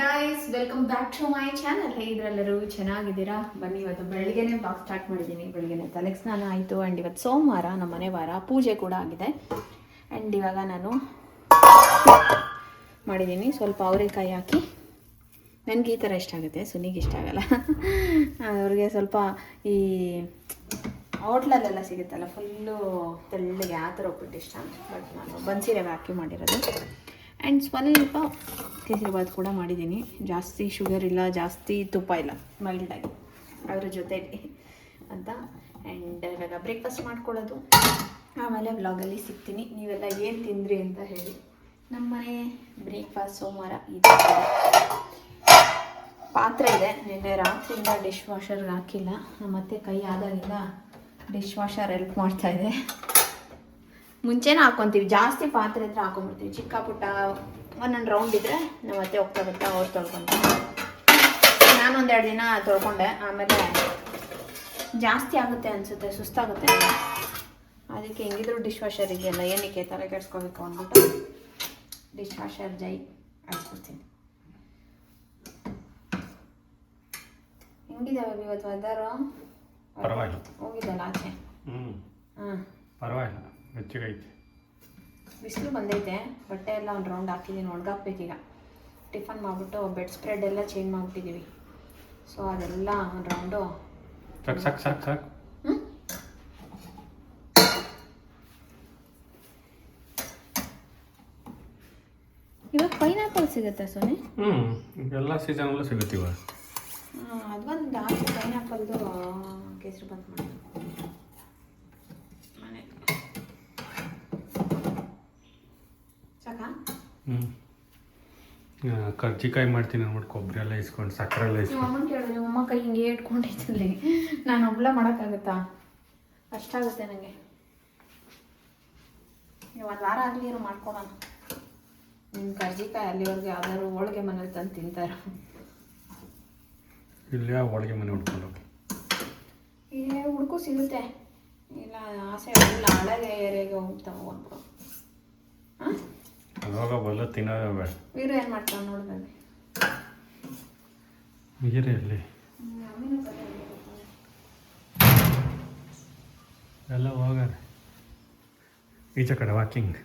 Guys welcome back to my channel ಹೇಗಿದ್ರೆಲ್ಲರೂ ಚೆನ್ನಾಗಿದ್ದೀರಾ? ಬನ್ನಿ, ಇವತ್ತು ಬೆಳಿಗ್ಗೆನೆ ಬಾಕ್ಸ್ ಸ್ಟಾರ್ಟ್ ಮಾಡಿದ್ದೀನಿ. ಬೆಳಿಗ್ಗೆನೆ ತಲೆಗೆ ಸ್ನಾನ ಆಯಿತು ಆ್ಯಂಡ್ ಇವತ್ತು ಸೋಮವಾರ, ನಮ್ಮ ಮನೆ ವಾರ, ಪೂಜೆ ಕೂಡ ಆಗಿದೆ. ಆ್ಯಂಡ್ ಇವಾಗ ನಾನು ಮಾಡಿದ್ದೀನಿ. ಸ್ವಲ್ಪ ಅವರೆಕಾಯಿ ಹಾಕಿ. ನನಗೆ ಈ ಥರ ಇಷ್ಟ ಆಗುತ್ತೆ. ಸುನಿಗೆ ಇಷ್ಟ ಆಗಲ್ಲ. ಅವ್ರಿಗೆ ಸ್ವಲ್ಪ ಈ ಹೋಟ್ಲಲ್ಲೆಲ್ಲ ಸಿಗುತ್ತಲ್ಲ ಫುಲ್ಲು ತೆಳ್ಳಗೆ ಆ ಥರ ಒಪ್ಪಿಟ್ಟು ಇಷ್ಟ ಬಟ್ ನಾನು ಬನ್ಸಿರವೆ ಹಾಕಿ ಮಾಡಿರೋದು. ಆ್ಯಂಡ್ ಸ್ವಲ್ಪ ಕೇಸರಿಬಾತ್ ಕೂಡ ಮಾಡಿದ್ದೀನಿ. ಜಾಸ್ತಿ ಶುಗರ್ ಇಲ್ಲ, ಜಾಸ್ತಿ ತುಪ್ಪ ಇಲ್ಲ ಮೈಲ್ಡಾಗಿ ಅದ್ರ ಜೊತೆ ಅಂತ. ಆ್ಯಂಡ್ ಇವಾಗ ಬ್ರೇಕ್ಫಾಸ್ಟ್ ಮಾಡ್ಕೊಳ್ಳೋದು. ಆಮೇಲೆ ವ್ಲಾಗಲ್ಲಿ ಸಿಗ್ತೀನಿ. ನೀವೆಲ್ಲ ಏನು ತಿಂದ್ರಿ ಅಂತ ಹೇಳಿ. ನಮ್ಮನೆ ಬ್ರೇಕ್ಫಾಸ್ಟ್ ಸೋಮವಾರ ಇದೆ. ಪಾತ್ರೆ ಇದೆ. ನಿನ್ನೆ ರಾತ್ರಿಯಿಂದ ಡಿಶ್ ವಾಷರ್ಗೆ ಹಾಕಿಲ್ಲ. ನಮ್ಮ ಅತ್ತೆ ಕೈ ಆದಾಗಿಲ್ಲ ಡಿಶ್ ವಾಷರ್ ಹೆಲ್ಪ್ ಮಾಡ್ತಾಯಿದೆ ಮುಂಚೆನೇ ಹಾಕ್ಕೊಂತೀವಿ ಜಾಸ್ತಿ ಪಾತ್ರೆ ಹತ್ರ ಹಾಕೊಂಡ್ಬಿಡ್ತೀವಿ. ಚಿಕ್ಕ ಪುಟ್ಟ ಒಂದೊಂದು ರೌಂಡ್ ಇದ್ರೆ ನಮ್ಮ ಅತ್ತೆ ಹೋಗ್ತಾ ಬರ್ತಾ ಅವ್ರು ತೊಳ್ಕೊತೀವಿ. ನಾನು ಒಂದೆರಡು ದಿನ ತೊಳ್ಕೊಂಡೆ. ಆಮೇಲೆ ಜಾಸ್ತಿ ಆಗುತ್ತೆ ಅನಿಸುತ್ತೆ ಸುಸ್ತಾಗುತ್ತೆ. ಅದಕ್ಕೆ ಹೆಂಗಿದ್ರು ಡಿಶ್ ವಾಷರ್ ಇದೆಯಲ್ಲ ಏನಕ್ಕೆ ತಲೆ ಕೆಡ್ಸ್ಕೋಬೇಕು ಅಂದ್ಬಿಟ್ಟು ಡಿಶ್ ವಾಷರ್ ಜೈ ಹಾಕ್ಬಿಡ್ತೀನಿ ಹೆಂಗಿದಾವೆ ಇವತ್ತು ವೆದರು ಪರವಾಗಿಲ್ಲ. ಹೋಗಿದ್ದಲ್ಲ ಆಚೆ? ಹಾಂ. ಪರವಾಗಿಲ್ಲ. ಬೆಚ್ಚಗೈತೆ ಬಿಸಿಲು ಬಂದೈತೆ ಬಟ್ಟೆ ಎಲ್ಲ ಒಂದು ರೌಂಡ್ ಹಾಕಿದ್ದೀನಿ ಒಣಗಾಕ್ಬೇಕೀಗ. ಟಿಫನ್ ಮಾಡಿಬಿಟ್ಟು ಬೆಡ್ ಸ್ಪ್ರೆಡ್ ಎಲ್ಲ ಚೇಂಜ್ ಮಾಡಿಬಿಟ್ಟಿದ್ದೀವಿ ಸೊ ಅದೆಲ್ಲ ಒಂದು ರೌಂಡು ಸಾಕು ಸಾಕು ಸಾಕು ಸಾಕು. ಇವಾಗ ಪೈನಾಪಲ್ ಸಿಗುತ್ತೆ ಸೋನಿ? ಹ್ಞೂ ಎಲ್ಲ ಸೀಸನಲ್ಲೂ ಸಿಗುತ್ತೆ ಇವಾಗ. ಅದೊಂದು ಒಂದು ಪೈನಾಪಲ್ದು ಕೇಸರಿ ಬಂದ್ ಮಾಡಿ ಮನೆ ಸಾಕಾ? ಹ್ಞೂ ಕರ್ಜಿಕಾಯಿ ಮಾಡ್ತೀನಿ ಅಂದ್ಬಿಟ್ಟು ಕೊಬ್ಬರಿ ಎಲ್ಲ ಇಸ್ಕೊಂಡು ಸಕ್ಕರೆ ಎಲ್ಲ ನಿಮ್ಮ ಇಸ್ಕೊಂಡು. ಅಮ್ಮನ ಕೇಳಿದ್ರೆ ನಿಮ್ಮ ಅಮ್ಮ ಕೈ ಹಿಂಗೆ ಇಟ್ಕೊಂಡಿದ್ದಲ್ಲಿ ನಾನು ಒಬ್ಳ ಮಾಡೋಕ್ಕಾಗುತ್ತಾ? ಅಷ್ಟಾಗುತ್ತೆ ನನಗೆ ನೀವು ಒಂದು ವಾರ ಆಗಲಿ ಏನೋ ಮಾಡ್ಕೊಡೋಣ ನಿಮ್ಮ ಕರ್ಜಿಕಾಯಿ ಅಲ್ಲಿವರೆಗೆ ಯಾವ್ದಾದ್ರು ಹೋಳಿಗೆ ಮನೇಲಿ ತಂದು ತಿಂತಾರ. ಇಲ್ಲ ಹೋಳಿಗೆ ಮನೆ ಹುಡ್ಕೊಂಡು ಹೋಗಿ. ಏ ಹುಡುಕು ಸಿಗುತ್ತೆ. ಇಲ್ಲ ಆಸೆ ಇಲ್ಲ ಹಳಗೆ ಏರಿಯಾಗೆ ಹೋಗ್ತಾ ಹೋಗ್ಬಿಡು. ಹಾಂ? ಅವಾಗ ಬಲ್ಲ ತಿನ್ನೋದೇ ಬೇಡ. ವೀರ ಏನು ಮಾಡ್ತಾವೆ ವೀರ ಎಲ್ಲಿ ಎಲ್ಲ ಹೋಗಾರೆ. ಈಚೆ ಕಡೆ ವಾಕಿಂಗ್.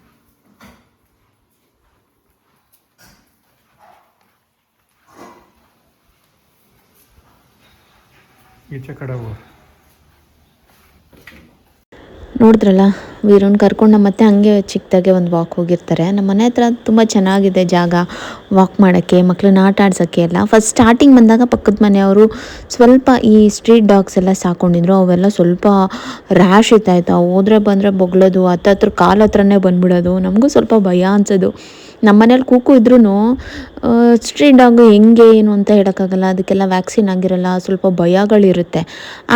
ಈಚೆ ಕಡೆ ಹೋಗ. ನೋಡಿದ್ರಲ್ಲ, ವೀರನ್ ಕರ್ಕೊಂಡು ನಮ್ಮ ಮತ್ತೆ ಹಂಗೆ ಚಿಕ್ಕದಾಗೆ ಒಂದು ವಾಕ್ ಹೋಗಿರ್ತಾರೆ. ನಮ್ಮ ಮನೆ ಹತ್ರ ತುಂಬ ಚೆನ್ನಾಗಿದೆ ಜಾಗ ವಾಕ್ ಮಾಡೋಕ್ಕೆ ಮಕ್ಕಳನ್ನ ಆಟ ಆಡ್ಸೋಕ್ಕೆ ಎಲ್ಲ. ಫಸ್ಟ್ ಸ್ಟಾರ್ಟಿಂಗ್ ಬಂದಾಗ ಪಕ್ಕದ ಮನೆಯವರು ಸ್ವಲ್ಪ ಈ ಸ್ಟ್ರೀಟ್ ಡಾಗ್ಸ್ ಎಲ್ಲ ಸಾಕೊಂಡಿದ್ರು. ಅವೆಲ್ಲ ಸ್ವಲ್ಪ ರ್ಯಾಶ್ ಇತ್ತಾಯ್ತು ಹೋದ್ರೆ ಬಂದರೆ ಬೊಗಳೋದು ಹತ್ತತ್ರ ಕಾಲು ಹತ್ರನೇ ಬಂದ್ಬಿಡೋದು. ನಮಗೂ ಸ್ವಲ್ಪ ಭಯ ಅನ್ಸೋದು. ನಮ್ಮ ಮನೇಲಿ ಕೂಕು ಇದ್ರೂ ಸ್ಟ್ರೀಟ್ ಡಾಗು ಹೆಂಗೆ ಏನು ಅಂತ ಹೇಳೋಕ್ಕಾಗಲ್ಲ, ಅದಕ್ಕೆಲ್ಲ ವ್ಯಾಕ್ಸಿನ್ ಆಗಿರಲ್ಲ, ಸ್ವಲ್ಪ ಭಯಗಳಿರುತ್ತೆ.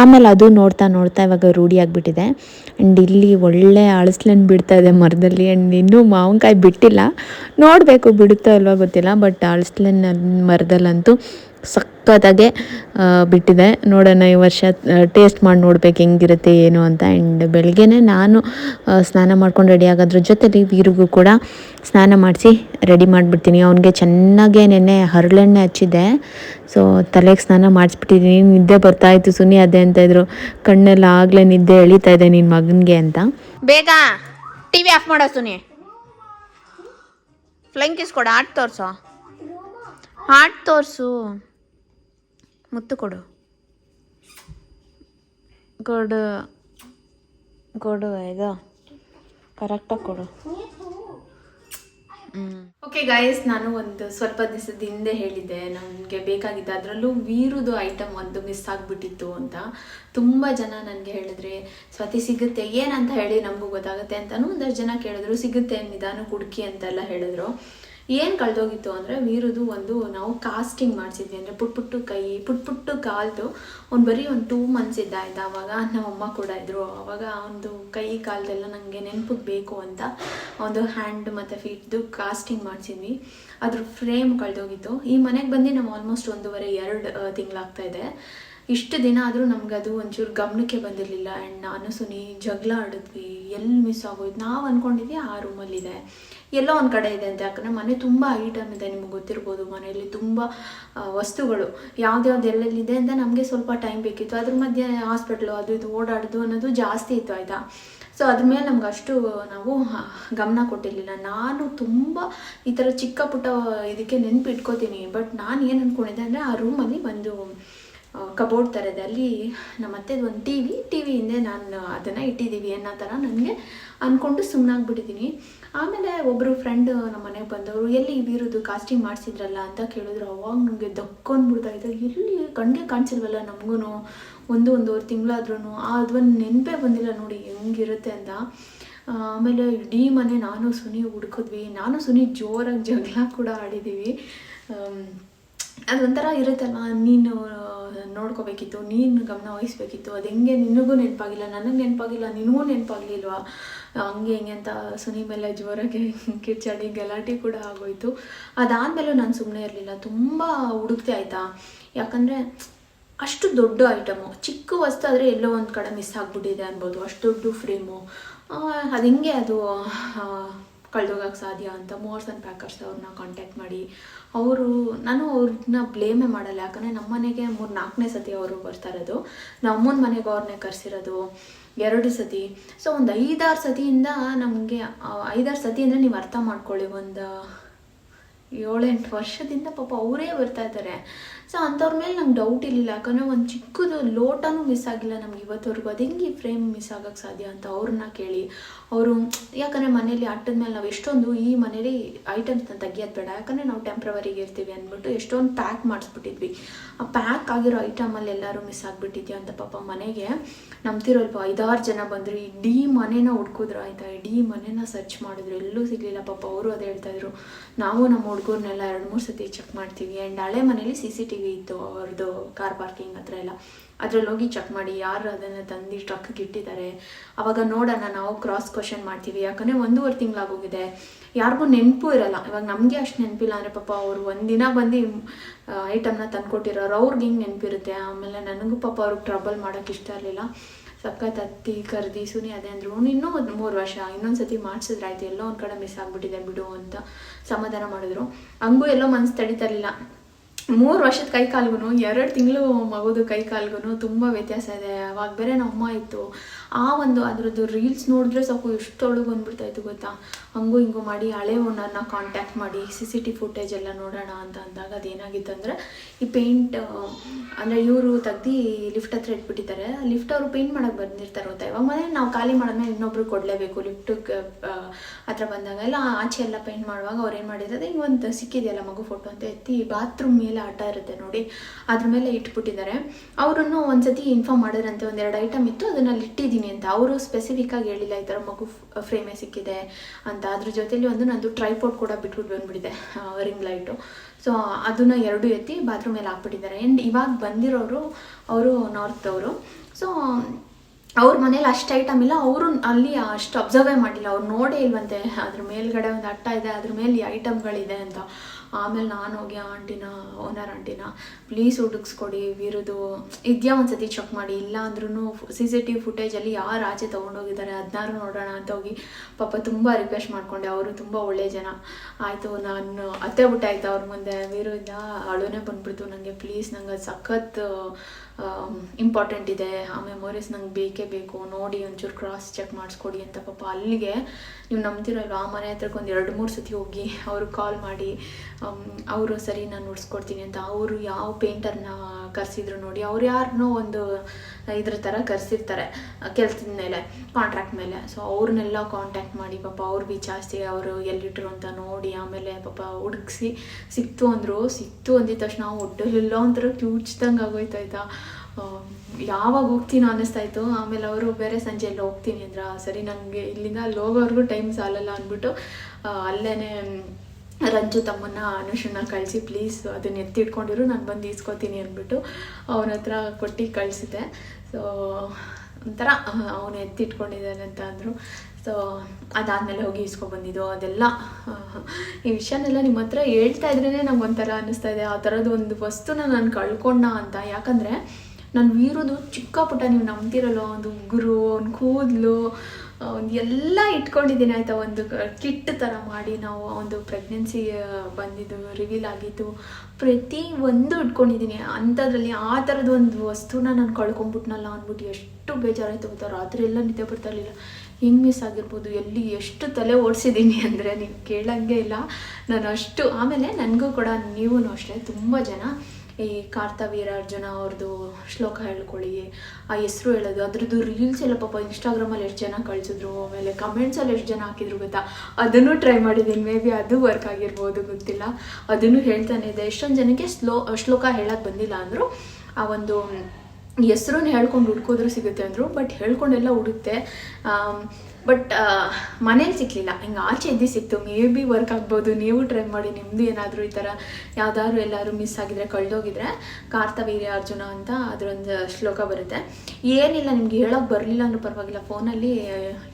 ಆಮೇಲೆ ಅದು ನೋಡ್ತಾ ನೋಡ್ತಾ ಇವಾಗ ರೂಢಿ ಆಗಿಬಿಟ್ಟಿದೆ. ಆ್ಯಂಡ್ ಇಲ್ಲಿ ಒಳ್ಳೆ ಅಳಸ್ಲೆನ್ ಬಿಡ್ತಾ ಇದೆ ಮರದಲ್ಲಿ ಆ್ಯಂಡ್ ಇನ್ನೂ ಮಾವಿನಕಾಯಿ ಬಿಟ್ಟಿಲ್ಲ. ನೋಡಬೇಕು ಬಿಡುತ್ತೋ ಅಲ್ವಾ ಗೊತ್ತಿಲ್ಲ, ಬಟ್ ಅಳಸ್ಲೆನ್ ಮರದಲ್ಲಂತೂ ಸಖತ್ತಾಗೆ ಬಿಟ್ಟಿದೆ. ನೋಡೋಣ ಈ ವರ್ಷ ಟೇಸ್ಟ್ ಮಾಡಿ ನೋಡ್ಬೇಕು ಹೆಂಗಿರುತ್ತೆ, ಏನು ಅಂತ. ಆ್ಯಂಡ್ ಬೆಳಗ್ಗೆನೇ ನಾನು ಸ್ನಾನ ಮಾಡ್ಕೊಂಡು ರೆಡಿ ಆಗೋದ್ರ ಜೊತೆಲಿ ವೀರಿಗೂ ಕೂಡ ಸ್ನಾನ ಮಾಡಿಸಿ ರೆಡಿ ಮಾಡಿಬಿಡ್ತೀನಿ. ಅವನಿಗೆ ಚೆನ್ನಾಗೆ ನೆನ್ನೆ ಹರಳೆಣ್ಣೆ ಹಚ್ಚಿದೆ ಸೊ ತಲೆಗೆ ಸ್ನಾನ ಮಾಡಿಸ್ಬಿಟ್ಟಿದ್ದೀನಿ ನಿದ್ದೆ ಬರ್ತಾಯಿತ್ತು ಸುನಿ ಅದೇ ಅಂತ ಇದ್ರು. ಕಣ್ಣೆಲ್ಲ ಆಗಲೇ ನಿದ್ದೆ ಎಳಿತಾ ಇದೆ ನಿನ್ನ ಮಗನಿಗೆ ಅಂತ. ಬೇಗ ಟಿ ವಿ ಆಫ್ ಮಾಡೋ ಸುನಿ. ಫ್ಲೈಂಗ್ ಕಿಸ್ ಕೊಡ. ಆಟ್ ತೋರಿಸೋ. ತೋರಿಸು. ಮುತ್ತು ಕೊಡು. ಕೊಡು. ಕೊಡು ಇದು. ಕರೆಕ್ಟಾಗಿ ಕೊಡು. ಓಕೆ ಗಾಯಸ್ ನಾನು ಒಂದು ಸ್ವಲ್ಪ ದಿವಸದ ಹಿಂದೆ ಹೇಳಿದ್ದೆ. ನನಗೆ ಬೇಕಾಗಿದ್ದ ಅದರಲ್ಲೂ ವೀರುದು ಐಟಮ್ ಒಂದು ಮಿಸ್ ಆಗಿಬಿಟ್ಟಿತ್ತು ಅಂತ. ತುಂಬ ಜನ ನನಗೆ ಹೇಳಿದ್ರೆ, ಸ್ವತಿ, ಸಿಗುತ್ತೆ? ಏನಂತ ಹೇಳಿ ನಮಗೂ ಗೊತ್ತಾಗುತ್ತೆ ಅಂತಲೂ ಒಂದಷ್ಟು ಜನ ಕೇಳಿದ್ರು. ಸಿಗುತ್ತೆ, ನಿಧಾನ ಹುಡುಕಿ ಅಂತೆಲ್ಲ ಹೇಳಿದ್ರು. ಏನು ಕಳೆದೋಗಿತ್ತು ಅಂದರೆ ವೀರದು ಒಂದು ನಾವು ಕಾಸ್ಟಿಂಗ್ ಮಾಡಿಸಿದ್ವಿ ಅಂದರೆ ಪುಟ್ ಪುಟ್ಟು ಕೈ, ಪುಟ್ ಪುಟ್ಟು ಕಾಲ್ದು ಅವ್ನು ಬರೀ ಒಂದು ಟೂ ಮಂತ್ಸ್ ಇದ್ದ ಅವಾಗ ಆವಾಗ ನಮ್ಮಮ್ಮ ಕೂಡ ಇದ್ದರು ಆವಾಗ ಒಂದು ಕೈ ಕಾಲ್ದೆಲ್ಲ ನನಗೆ ನೆನಪಿಗೆ ಬೇಕು ಅಂತ ಒಂದು ಹ್ಯಾಂಡ್ ಮತ್ತು ಫೀಟ್ದು ಕಾಸ್ಟಿಂಗ್ ಮಾಡಿಸಿದ್ವಿ. ಅದ್ರ ಫ್ರೇಮ್ ಕಳೆದೋಗಿತ್ತು. ಈ ಮನೆಗೆ ಬಂದು ನಾವು ಆಲ್ಮೋಸ್ಟ್ ಒಂದೂವರೆ, ಎರಡು ತಿಂಗಳಾಗ್ತಾ ಇದೆ. ಇಷ್ಟು ದಿನ ಆದರೂ ನಮ್ಗೆ ಅದು ಒಂಚೂರು ಗಮನಕ್ಕೆ ಬಂದಿರಲಿಲ್ಲ. ಆ್ಯಂಡ್ ನಾನು ಸುನಿ ಜಗಳ ಆಡಿದ್ವಿ. ಎಲ್ಲಿ ಮಿಸ್ ಆಗೋಯ್ತು? ನಾವು ಅಂದ್ಕೊಂಡಿದ್ವಿ ಆ ರೂಮಲ್ಲಿದೆ ಎಲ್ಲೋ ಒಂದು ಕಡೆ ಇದೆ ಅಂತ. ಯಾಕಂದರೆ ಮನೆ ತುಂಬ ಐಟಮ್ ಇದೆ, ನಿಮಗೆ ಗೊತ್ತಿರ್ಬೋದು. ಮನೆಯಲ್ಲಿ ತುಂಬ ವಸ್ತುಗಳು ಯಾವ್ದ್ಯಾವ್ದು ಎಲ್ಲೆಲ್ಲಿದೆ ಅಂತ ನಮಗೆ ಸ್ವಲ್ಪ ಟೈಮ್ ಬೇಕಿತ್ತು. ಅದ್ರ ಮಧ್ಯೆ ಹಾಸ್ಪಿಟ್ಲು ಅದು ಇದು ಓಡಾಡೋದು ಅನ್ನೋದು ಜಾಸ್ತಿ ಇತ್ತು, ಆಯಿತಾ? ಸೊ ಅದ್ರ ಮೇಲೆ ನಮ್ಗೆ ಅಷ್ಟು ನಾವು ಗಮನ ಕೊಟ್ಟಿರಲಿಲ್ಲ. ನಾನು ತುಂಬ ಈ ಥರ ಚಿಕ್ಕ ಪುಟ್ಟ ಇದಕ್ಕೆ ನೆನಪು ಇಟ್ಕೋತೀನಿ ಬಟ್ ನಾನು ಏನು ಅಂದ್ಕೊಂಡಿದ್ದೆ ಅಂದರೆ ಆ ರೂಮಲ್ಲಿ ಒಂದು ಕಬೋರ್ಡ್ ಥರ ಇದೆ ಅಲ್ಲಿ ನಮ್ಮ ಅತ್ತೆದು ಒಂದು ಟಿ ವಿ. ಟಿ ವಿ ಹಿಂದೆ ನಾನು ಅದನ್ನು ಇಟ್ಟಿದ್ದೀವಿ ಅನ್ನೋ ಥರ ನನಗೆ ಅಂದ್ಕೊಂಡು ಸುಮ್ಮನಾಗ್ಬಿಟ್ಟಿದ್ದೀನಿ ಆಮೇಲೆ ಒಬ್ಬರು ಫ್ರೆಂಡ್ ನಮ್ಮ ಮನೆಗೆ ಬಂದವರು, ಎಲ್ಲಿ ಇವಿರೋದು ಕಾಸ್ಟಿಂಗ್ ಮಾಡಿಸಿದ್ರಲ್ಲ ಅಂತ ಕೇಳಿದ್ರು. ಅವಾಗ ನನಗೆ ದಕ್ಕೊಂಡ್ಬಿಡ್ತಾಯಿತ್ತು ಎಲ್ಲಿ ಕಣ್ಣಿಗೆ ಕಾಣಿಸಿಲ್ವಲ್ಲ ನಮಗೂ ಒಂದು, ಒಂದೂವರೆ ತಿಂಗಳಾದ್ರೂ ಅದೊಂದು ನೆನಪೇ ಬಂದಿಲ್ಲ ನೋಡಿ ಹೆಂಗಿರುತ್ತೆ ಅಂತ. ಆಮೇಲೆ ಇಡೀ ಮನೆ ನಾನು, ಸುನಿ ಹುಡ್ಕಿದ್ವಿ. ನಾನು, ಸುನಿ ಜೋರಾಗಿ ಜಗಳ ಕೂಡ ಆಡಿದ್ದೀವಿ. ಅದೊಂಥರ ಇರುತ್ತಲ್ವ ನೀನು ನೋಡ್ಕೋಬೇಕಿತ್ತು, ನೀನು ಗಮನ ವಹಿಸ್ಬೇಕಿತ್ತು, ಅದು ಹೆಂಗೆ ನಿನಗೂ ನೆನಪಾಗಿಲ್ಲ, ನನಗೆ ನೆನಪಾಗಿಲ್ಲ, ನಿನಗೂ ನೆನಪಾಗ್ಲಿಲ್ವಾ? ಹಂಗೆ ಹಿಂಗೆ ಅಂತ ಸುನಿ ಮೇಲೆ ಜೋರಾಗಿ ಕಿರ್ಚಾಡಿ ಗಲಾಟೆ ಕೂಡ ಆಗೋಯ್ತು. ಅದಾದಮೇಲೂ ನಾನು ಸುಮ್ಮನೆ ಇರಲಿಲ್ಲ, ತುಂಬ ಹುಡುಕ್ತೆ ಆಯಿತಾ? ಯಾಕಂದರೆ ಅಷ್ಟು ದೊಡ್ಡ ಐಟಮು ಚಿಕ್ಕ ವಸ್ತು ಆದರೆ ಎಲ್ಲೋ ಒಂದು ಕಡೆ ಮಿಸ್ ಆಗಿಬಿಟ್ಟಿದೆ ಅನ್ಬೋದು, ಅಷ್ಟು ದೊಡ್ಡ ಫ್ರೇಮು ಅದು ಹೆಂಗೆ ಅದು ಕಳ್ದೋಗಕ್ಕೆ ಸಾಧ್ಯ ಅಂತ ಮೋರ್ಸ್ ಆ್ಯಂಡ್ ಪ್ಯಾಕರ್ಸ್ ಅವ್ರನ್ನ ಕಾಂಟ್ಯಾಕ್ಟ್ ಮಾಡಿ. ಅವರು, ನಾನು ಅವ್ರನ್ನ ಬ್ಲೇಮೇ ಮಾಡಲ್ಲ. ಯಾಕಂದರೆ ನಮ್ಮ ಮನೆಗೆ ಮೂರು ನಾಲ್ಕನೇ ಸತಿ ಅವರು ಬರ್ತಾ ಇರೋದು. ನಮ್ಮನ ಮನೆಗೆ ಅವ್ರನ್ನೇ ಕರೆಸಿರೋದು ಎರಡು ಸತಿ. ಸೊ ಒಂದು ಐದಾರು ಸತಿಯಿಂದ ನಮಗೆ ಐದಾರು ಸತಿ ಅಂದರೆ ನೀವು ಅರ್ಥ ಮಾಡ್ಕೊಳ್ಳಿ. ಒಂದು ಏಳೆಂಟು ವರ್ಷದಿಂದ ಪಾಪ ಅವರೇ ಬರ್ತಾ ಇದ್ದಾರೆ. ಸೊ ಅಂಥವ್ರ ಮೇಲೆ ನಂಗೆ ಡೌಟ್ ಇರಲಿಲ್ಲ. ಯಾಕಂದರೆ ಒಂದು ಚಿಕ್ಕದು ಲೋಟನೂ ಮಿಸ್ ಆಗಿಲ್ಲ ನಮ್ಗೆ ಇವತ್ತವರೆಗೂ. ಅದು ಹೆಂಗೆ ಫ್ರೇಮ್ ಮಿಸ್ ಆಗೋಕ್ಕೆ ಸಾಧ್ಯ ಅಂತ ಅವ್ರನ್ನ ಕೇಳಿ. ಅವರು, ಯಾಕಂದರೆ ಮನೇಲಿ ಅಟ್ಟದ ಮೇಲೆ ನಾವು ಎಷ್ಟೊಂದು ಈ ಮನೇಲಿ ಐಟಮ್ಸ್ನ ತೆಗಿಯೋದು ಬೇಡ. ಯಾಕಂದರೆ ನಾವು ಟೆಂಪ್ರವರಿಗೆ ಇರ್ತೀವಿ ಅಂದ್ಬಿಟ್ಟು ಎಷ್ಟೊಂದು ಪ್ಯಾಕ್ ಮಾಡಿಸ್ಬಿಟ್ಟಿದ್ವಿ. ಆ ಪ್ಯಾಕ್ ಆಗಿರೋ ಐಟಮಲ್ಲಿ ಎಲ್ಲರೂ ಮಿಸ್ ಆಗಿಬಿಟ್ಟಿದ್ಯಾ ಅಂತ ಪಾಪ ಮನೆಗೆ ನಂಬ್ತಿರೋಲ್ಪ ಐದಾರು ಜನ ಬಂದರು. ಇಡೀ ಮನೇನ ಹುಡ್ಕಿದ್ರು. ಆಯಿತಾ? ಇಡೀ ಮನೇನ ಸರ್ಚ್ ಮಾಡಿದ್ರು. ಎಲ್ಲೂ ಸಿಗಲಿಲ್ಲ. ಪಾಪ ಅವರು ಅದೇ ಹೇಳ್ತಾಯಿದ್ರು ನಾವು ನಮ್ಮ ಹುಡುಗರನ್ನೆಲ್ಲ ಎರಡು ಮೂರು ಸತಿ ಚೆಕ್ ಮಾಡ್ತೀವಿ. ಆ್ಯಂಡ್ ಹಳೆ ಮನೇಲಿ ಸಿ ಸಿ ಟಿ ವಿ ಇತ್ತು ಅವ್ರದ್ದು ಕಾರ್ ಪಾರ್ಕಿಂಗ್ ಹತ್ರ ಎಲ್ಲ. ಅದ್ರಲ್ಲಿ ಹೋಗಿ ಚೆಕ್ ಮಾಡಿ, ಯಾರು ಅದನ್ನು ತಂದು ಟ್ರಕ್ಗೆ ಇಟ್ಟಿದ್ದಾರೆ? ಅವಾಗ ನೋಡೋಣ, ನಾವು ಕ್ರಾಸ್ ಕ್ವಶನ್ ಮಾಡ್ತೀವಿ. ಯಾಕಂದರೆ ಒಂದೂವರೆ ತಿಂಗಳಾಗೋಗಿದೆ. ಯಾರಿಗೂ ನೆನಪು ಇರಲ್ಲ. ಇವಾಗ ನಮಗೆ ಅಷ್ಟು ನೆನಪಿಲ್ಲ ಅಂದರೆ ಪಾಪ ಅವರು ಒಂದಿನ ಬಂದು ಐಟಮ್ನ ತಂದುಕೊಟ್ಟಿರೋರು, ಅವ್ರಿಗೆ ಹಿಂಗೆ ನೆನಪಿರುತ್ತೆ. ಆಮೇಲೆ ನನಗೂ ಪಾಪ ಅವ್ರಿಗೆ ಟ್ರಬಲ್ ಮಾಡೋಕ್ಕೆ ಇಷ್ಟ ಇರಲಿಲ್ಲ. ಸಖತ್ ಹತ್ತಿ ಕರ್ದಿ, ಸುನಿ ಅದೇ ಅಂದರು. ಇನ್ನೂ ಒಂದು ಮೂರು ವರ್ಷ ಇನ್ನೊಂದು ಸತಿ ಮಾಡಿಸಿದ್ರೆ ಆಯ್ತು ಎಲ್ಲೋ ಒಂದು ಕಡೆ ಮಿಸ್ ಆಗಿಬಿಟ್ಟಿದೆ ಬಿಡು ಅಂತ ಸಮಾಧಾನ ಮಾಡಿದ್ರು. ಹಂಗೂ ಎಲ್ಲೋ ಮನಸ್ಸು ತಡೀತಾ ಇರಲಿಲ್ಲ. ಮೂರು ವರ್ಷದ ಕೈ ಕಾಲ್ಗೂ ಎರಡು ತಿಂಗಳು ಮಗುದು ಕೈ ಕಾಲ್ಗೂ ತುಂಬ ವ್ಯತ್ಯಾಸ ಇದೆ. ಅವಾಗ ಬೇರೆ ನಮ್ಮ ಅಮ್ಮ ಇತ್ತು. ಆ ಒಂದು ಅದರದ್ದು ರೀಲ್ಸ್ ನೋಡಿದ್ರೆ ಸಾಕು ಎಷ್ಟೊಳಗೆ ಬಂದ್ಬಿಡ್ತಾ ಇತ್ತು ಗೊತ್ತಾ? ಹಂಗೂ ಹಿಂಗೂ ಮಾಡಿ ಹಳೆ ಓನರ್ನ ಕಾಂಟ್ಯಾಕ್ಟ್ ಮಾಡಿ ಸಿ ಸಿ ಟಿ ಫುಟೇಜ್ ಎಲ್ಲ ನೋಡೋಣ ಅಂತ ಅಂದಾಗ ಅದೇನಾಗಿತ್ತು ಅಂದರೆ ಈ ಪೇಂಟ್ ಅಂದರೆ ಇವರು ತೆಗ್ದು ಲಿಫ್ಟ್ ಹತ್ರ ಇಟ್ಬಿಟ್ಟಿದ್ದಾರೆ. ಲಿಫ್ಟ್ ಅವರು ಪೇಂಟ್ ಮಾಡೋಕ್ಕೆ ಬಂದಿರ್ತಾರೆ ಗೊತ್ತಾ? ಇವಾಗ ಮನೆ ನಾವು ಖಾಲಿ ಮಾಡಿದ್ಮೇಲೆ ಇನ್ನೊಬ್ರು ಕೊಡಲೇಬೇಕು ಲಿಫ್ಟಿಗೆ ಹತ್ರ ಬಂದಾಗ. ಎಲ್ಲ ಆಚೆ ಎಲ್ಲ ಪೇಂಟ್ ಮಾಡುವಾಗ ಅವ್ರು ಏನು ಮಾಡಿದ್ದಾರೆ, ಹಿಂಗೆ ಒಂದು ಸಿಕ್ಕಿದೆಯಲ್ಲ ಮಗು ಫೋಟೋ ಅಂತ ಎತ್ತಿ ಬಾತ್ರೂಮ್ ಮೇಲೆ ಆಟ ಇರುತ್ತೆ ನೋಡಿ, ಅದ್ರ ಮೇಲೆ ಇಟ್ಬಿಟ್ಟಿದ್ದಾರೆ. ಅವರನ್ನು ಒಂದ್ಸತಿ ಇನ್ಫಾರ್ಮ್ ಮಾಡಿದ್ರಂತೆ, ಒಂದೆರಡು ಐಟಮ್ ಇತ್ತು, ಅದನ್ನ ಅಲ್ಲಿ ಇಟ್ಟಿದ್ದೀನಿ ಅಂತ. ಅವರು ಸ್ಪೆಸಿಫಿಕ್ಕಾಗಿ ಹೇಳಿಲ್ಲ, ಈ ಥರ ಮಗು ಫ್ರೇಮೇ ಸಿಕ್ಕಿದೆ ಅಂತ. ಅದ್ರ ಜೊತೆಲಿ ಒಂದು ನಂದು ಟ್ರೈಪೋರ್ಟ್ ಕೂಡ ಬಿಟ್ಬಿಟ್ಟು ಬಂದ್ಬಿಟ್ಟಿದೆ ರಿಂಗ್ ಲೈಟು ಸೊ ಅದನ್ನ ಎರಡು ಎತ್ತಿ ಬಾತ್ರೂಮ್ ಮೇಲೆ ಹಾಕ್ಬಿಟ್ಟಿದ್ದಾರೆ. ಆ್ಯಂಡ್ ಇವಾಗ ಬಂದಿರೋರು ಅವರು ನಾರ್ತ್ ಅವರು. ಸೊ ಅವ್ರ ಮನೇಲಿ ಅಷ್ಟು ಐಟಮ್ ಇಲ್ಲ. ಅವರು ಅಲ್ಲಿ ಅಷ್ಟು ಅಬ್ಸರ್ವೇ ಮಾಡಿಲ್ಲ. ಅವ್ರು ನೋಡೇ ಇಲ್ವಂತೆ. ಅದ್ರ ಮೇಲ್ಗಡೆ ಒಂದು ಅಟ್ಟ ಇದೆ, ಅದ್ರ ಮೇಲೆ ಐಟಮ್ಗಳಿದೆ ಅಂತ. ಆಮೇಲೆ ನಾನು ಹೋಗಿ ಆಂಟಿನ ಓನರ್ ಆಂಟಿನ ಪ್ಲೀಸ್ ಹುಡುಕ್ಸ್ಕೊಡಿ ವೀರದು. ಇದೆಯಾ ಒಂದ್ಸತಿ ಚೆಕ್ ಮಾಡಿ, ಇಲ್ಲ ಅಂದ್ರೂ ಸಿ ಸಿ ಟಿ ವಿ ಫುಟೇಜಲ್ಲಿ ಯಾರು ಆಚೆ ತೊಗೊಂಡೋಗಿದ್ದಾರೆ ಅದನ್ನಾರು ನೋಡೋಣ ಅಂತ ಹೋಗಿ ಪಾಪ ತುಂಬ ರಿಕ್ವೆಸ್ಟ್ ಮಾಡಿಕೊಂಡೆ, ಅವರು ತುಂಬ ಒಳ್ಳೆಯ ಜನ. ಆಯಿತು, ನಾನು ಅತ್ತೆ ಬಿಟ್ಟಾಯ್ತು ಅವ್ರ ಮುಂದೆ. ವೀರಿಂದ ಅಳುನೇ ಬಂದ್ಬಿಡ್ತು ನನಗೆ ಪ್ಲೀಸ್ ನಂಗೆ ಸಖತ್ ಇಂಪಾರ್ಟೆಂಟ್ ಇದೆ. ಆ ಮೆಮೊರೀಸ್ ನಂಗೆ ಬೇಕೇ ಬೇಕು. ನೋಡಿ ಒಂಚೂರು ಕ್ರಾಸ್ ಚೆಕ್ ಮಾಡಿಸ್ಕೊಡಿ ಅಂತ ಪಾಪ ಅಲ್ಲಿಗೆ ನೀವು ನಂಬ್ತಿರಲ್ವ? ಆ ಮನೆ ಹತ್ರಕ್ಕೆ ಒಂದು ಎರಡು ಮೂರು ಸತಿ ಹೋಗಿ ಅವ್ರಿಗೆ ಕಾಲ್ ಮಾಡಿ ಅವರು ಸರಿ, ನಾನು ಉಡ್ಸ್ಕೊಡ್ತೀನಿ ಅಂತ. ಅವರು ಯಾವ ಪೇಂಟರ್ನ ಕರೆಸಿದ್ರು ನೋಡಿ, ಅವ್ರು ಯಾರನ್ನೋ ಒಂದು ಇದ್ರ ಥರ ಕರೆಸಿರ್ತಾರೆ ಕೆಲ್ಸದ ಮೇಲೆ ಕಾಂಟ್ರಾಕ್ಟ್ ಮೇಲೆ. ಸೊ ಅವ್ರನ್ನೆಲ್ಲ ಕಾಂಟ್ಯಾಕ್ಟ್ ಮಾಡಿ, ಪಾಪ ಅವ್ರು ವಿಚಾರಿಸಿ ಅವರು ಎಲ್ಲಿಟ್ರು ಅಂತ ನೋಡಿ, ಆಮೇಲೆ ಪಾಪ ಹುಡುಗಿಸಿ ಸಿಕ್ತು ಅಂದರು, ಸಿಕ್ತು ಅಂದಿದ ತಕ್ಷಣ ಒಡ್ಡಲೆಲ್ಲ ಒಂಥರ ಕ್ಯೂಚ್ದಂಗೆ ಆಗೋಯ್ತು ಆಯ್ತಾ? ಯಾವಾಗ ಹೋಗ್ತೀನೋ ಅನ್ನಿಸ್ತಾ ಇತ್ತು. ಆಮೇಲೆ ಅವರು ಬೇರೆ ಸಂಜೆ ಎಲ್ಲ ಹೋಗ್ತೀನಿ ಅಂದ್ರ ಸರಿ ನನಗೆ ಇಲ್ಲಿಂದ ಅಲ್ಲಿ ಹೋಗೋವರೆಗೂ ಟೈಮ್ ಸಾಲಲ್ಲ ಅಂದ್ಬಿಟ್ಟು ಅಲ್ಲೇ ರಂಜು ತಮ್ಮನ್ನ, ಅನುಷನ್ನ ಕಳಿಸಿ, ಪ್ಲೀಸ್ ಅದನ್ನ ಎತ್ತಿಟ್ಕೊಂಡಿರು, ನಾನು ಬಂದು ಈಸ್ಕೊತೀನಿ ಅಂದ್ಬಿಟ್ಟು ಅವನ ಹತ್ರ ಕೊಟ್ಟು ಕಳಿಸಿದೆ ಸೊ ಒಂಥರ ಅವನು ಎತ್ತಿಟ್ಕೊಂಡಿದ್ದಾನೆ ಅಂತ ಅಂದರು. ಸೊ ಅದಾದಮೇಲೆ ಹೋಗಿ ಇಸ್ಕೊಬಂದಿದ್ದು ಅದೆಲ್ಲ ಈ ವಿಷಯನೆಲ್ಲ ನಿಮ್ಮ ಹತ್ರ ಹೇಳ್ತಾ ಇದ್ರೇ ನಂಗೆ ಒಂಥರ ಅನ್ನಿಸ್ತಾ ಇದೆ. ಆ ಥರದ್ದು ಒಂದು ವಸ್ತುನ ನಾನು ಕಳ್ಕೊಂಡ ಅಂತ. ಯಾಕಂದರೆ, ನಾನು ವೀರೋದು ಚಿಕ್ಕ ಪುಟ್ಟ, ನೀವು ನಂಬ್ತಿರಲ್ಲ, ಒಂದು ಉಗುರು, ಒಂದು ಕೂದಲು ಎಲ್ಲ ಇಟ್ಕೊಂಡಿದ್ದೀನಿ ಆಯಿತಾ, ಒಂದು ಕಿಟ್ ಥರ ಮಾಡಿ ನಾವು ಒಂದು ಪ್ರೆಗ್ನೆನ್ಸಿ ಬಂದಿದ್ದು ರಿವೀಲ್ ಆಗಿದ್ದು, ಪ್ರತಿ ಒಂದು ಇಟ್ಕೊಂಡಿದ್ದೀನಿ. ಅಂಥದ್ರಲ್ಲಿ ಆ ಥರದ ಒಂದು ವಸ್ತುನ ನಾನು ಕಳ್ಕೊಂಬಿಟ್ನಲ್ಲ ಅಂದ್ಬಿಟ್ಟು ಎಷ್ಟು ಬೇಜಾರಾಯಿತು ಗೊತ್ತಾ? ರಾತ್ರಿ ಎಲ್ಲ ನಿದ್ದೆ ಬರ್ತಾ ಇರಲಿಲ್ಲ. ಹೆಂಗೆ ಮಿಸ್ ಆಗಿರ್ಬೋದು? ಎಲ್ಲಿ ಎಷ್ಟು ತಲೆ ಓಡಿಸಿದ್ದೀನಿ ಅಂದರೆ ನೀವು ಕೇಳೋಂಗೆ ಇಲ್ಲ. ನಾನು ಅಷ್ಟು, ಆಮೇಲೆ ನನಗೂ ಕೂಡ ನೀವೂ ಅಷ್ಟೇ, ತುಂಬ ಜನ ಈ ಅರ್ಜುನ ಅವ್ರದ್ದು ಶ್ಲೋಕ ಹೇಳ್ಕೊಳ್ಳಿ, ಆ ಹೆಸರು ಹೇಳೋದು. ಅದ್ರದ್ದು ರೀಲ್ಸ್ ಎಲ್ಲ ಪಾಪ ಇನ್ಸ್ಟಾಗ್ರಾಮಲ್ಲಿ ಎಷ್ಟು ಜನ ಕಳಿಸಿದ್ರು, ಆಮೇಲೆ ಕಮೆಂಟ್ಸಲ್ಲಿ ಎಷ್ಟು ಜನ ಹಾಕಿದ್ರು ಗೊತ್ತಾ? ಅದನ್ನು ಟ್ರೈ ಮಾಡಿದ್ದೀನಿ ಮೇ ಬಿ ಅದು ವರ್ಕ್ ಆಗಿರ್ಬೋದು, ಗೊತ್ತಿಲ್ಲ. ಅದನ್ನು ಹೇಳ್ತಾನೆ ಇದೆ. ಎಷ್ಟೊಂದು ಜನಕ್ಕೆ ಸ್ಲೋ, ಶ್ಲೋಕ ಹೇಳಕ್ಕೆ ಬಂದಿಲ್ಲ ಅಂದರು. ಆ ಒಂದು ಹೆಸ್ರನ್ನ ಹೇಳ್ಕೊಂಡು ಹುಡ್ಕೋದ್ರೂ ಸಿಗುತ್ತೆ ಅಂದರು. ಬಟ್ ಹೇಳ್ಕೊಂಡೆಲ್ಲ ಹುಡುಕ್ತೆ. ಬಟ್ ಮನೇಲಿ ಸಿಕ್ಕಲಿಲ್ಲ ಹಿಂಗೆ ಆಚೆ ಇದ್ದು ಸಿಕ್ತು. ಮೇ ಬಿ ವರ್ಕ್ ಆಗ್ಬೋದು. ನೀವು ಟ್ರೈ ಮಾಡಿ. ನಿಮ್ಮದು ಏನಾದರೂ ಈ ಥರ ಯಾವ್ದಾದ್ರು ಎಲ್ಲರೂ ಮಿಸ್ ಆಗಿದ್ರೆ ಕಳೆದೋಗಿದ್ರೆ ಕಾರ್ತವೀರ್ಯ, ಅರ್ಜುನ ಅಂತ ಅದರೊಂದು ಶ್ಲೋಕ ಬರುತ್ತೆ. ಏನಿಲ್ಲ, ನಿಮ್ಗೆ ಹೇಳೋಕೆ ಬರಲಿಲ್ಲ ಅಂದ್ರೂ ಪರವಾಗಿಲ್ಲ. ಫೋನಲ್ಲಿ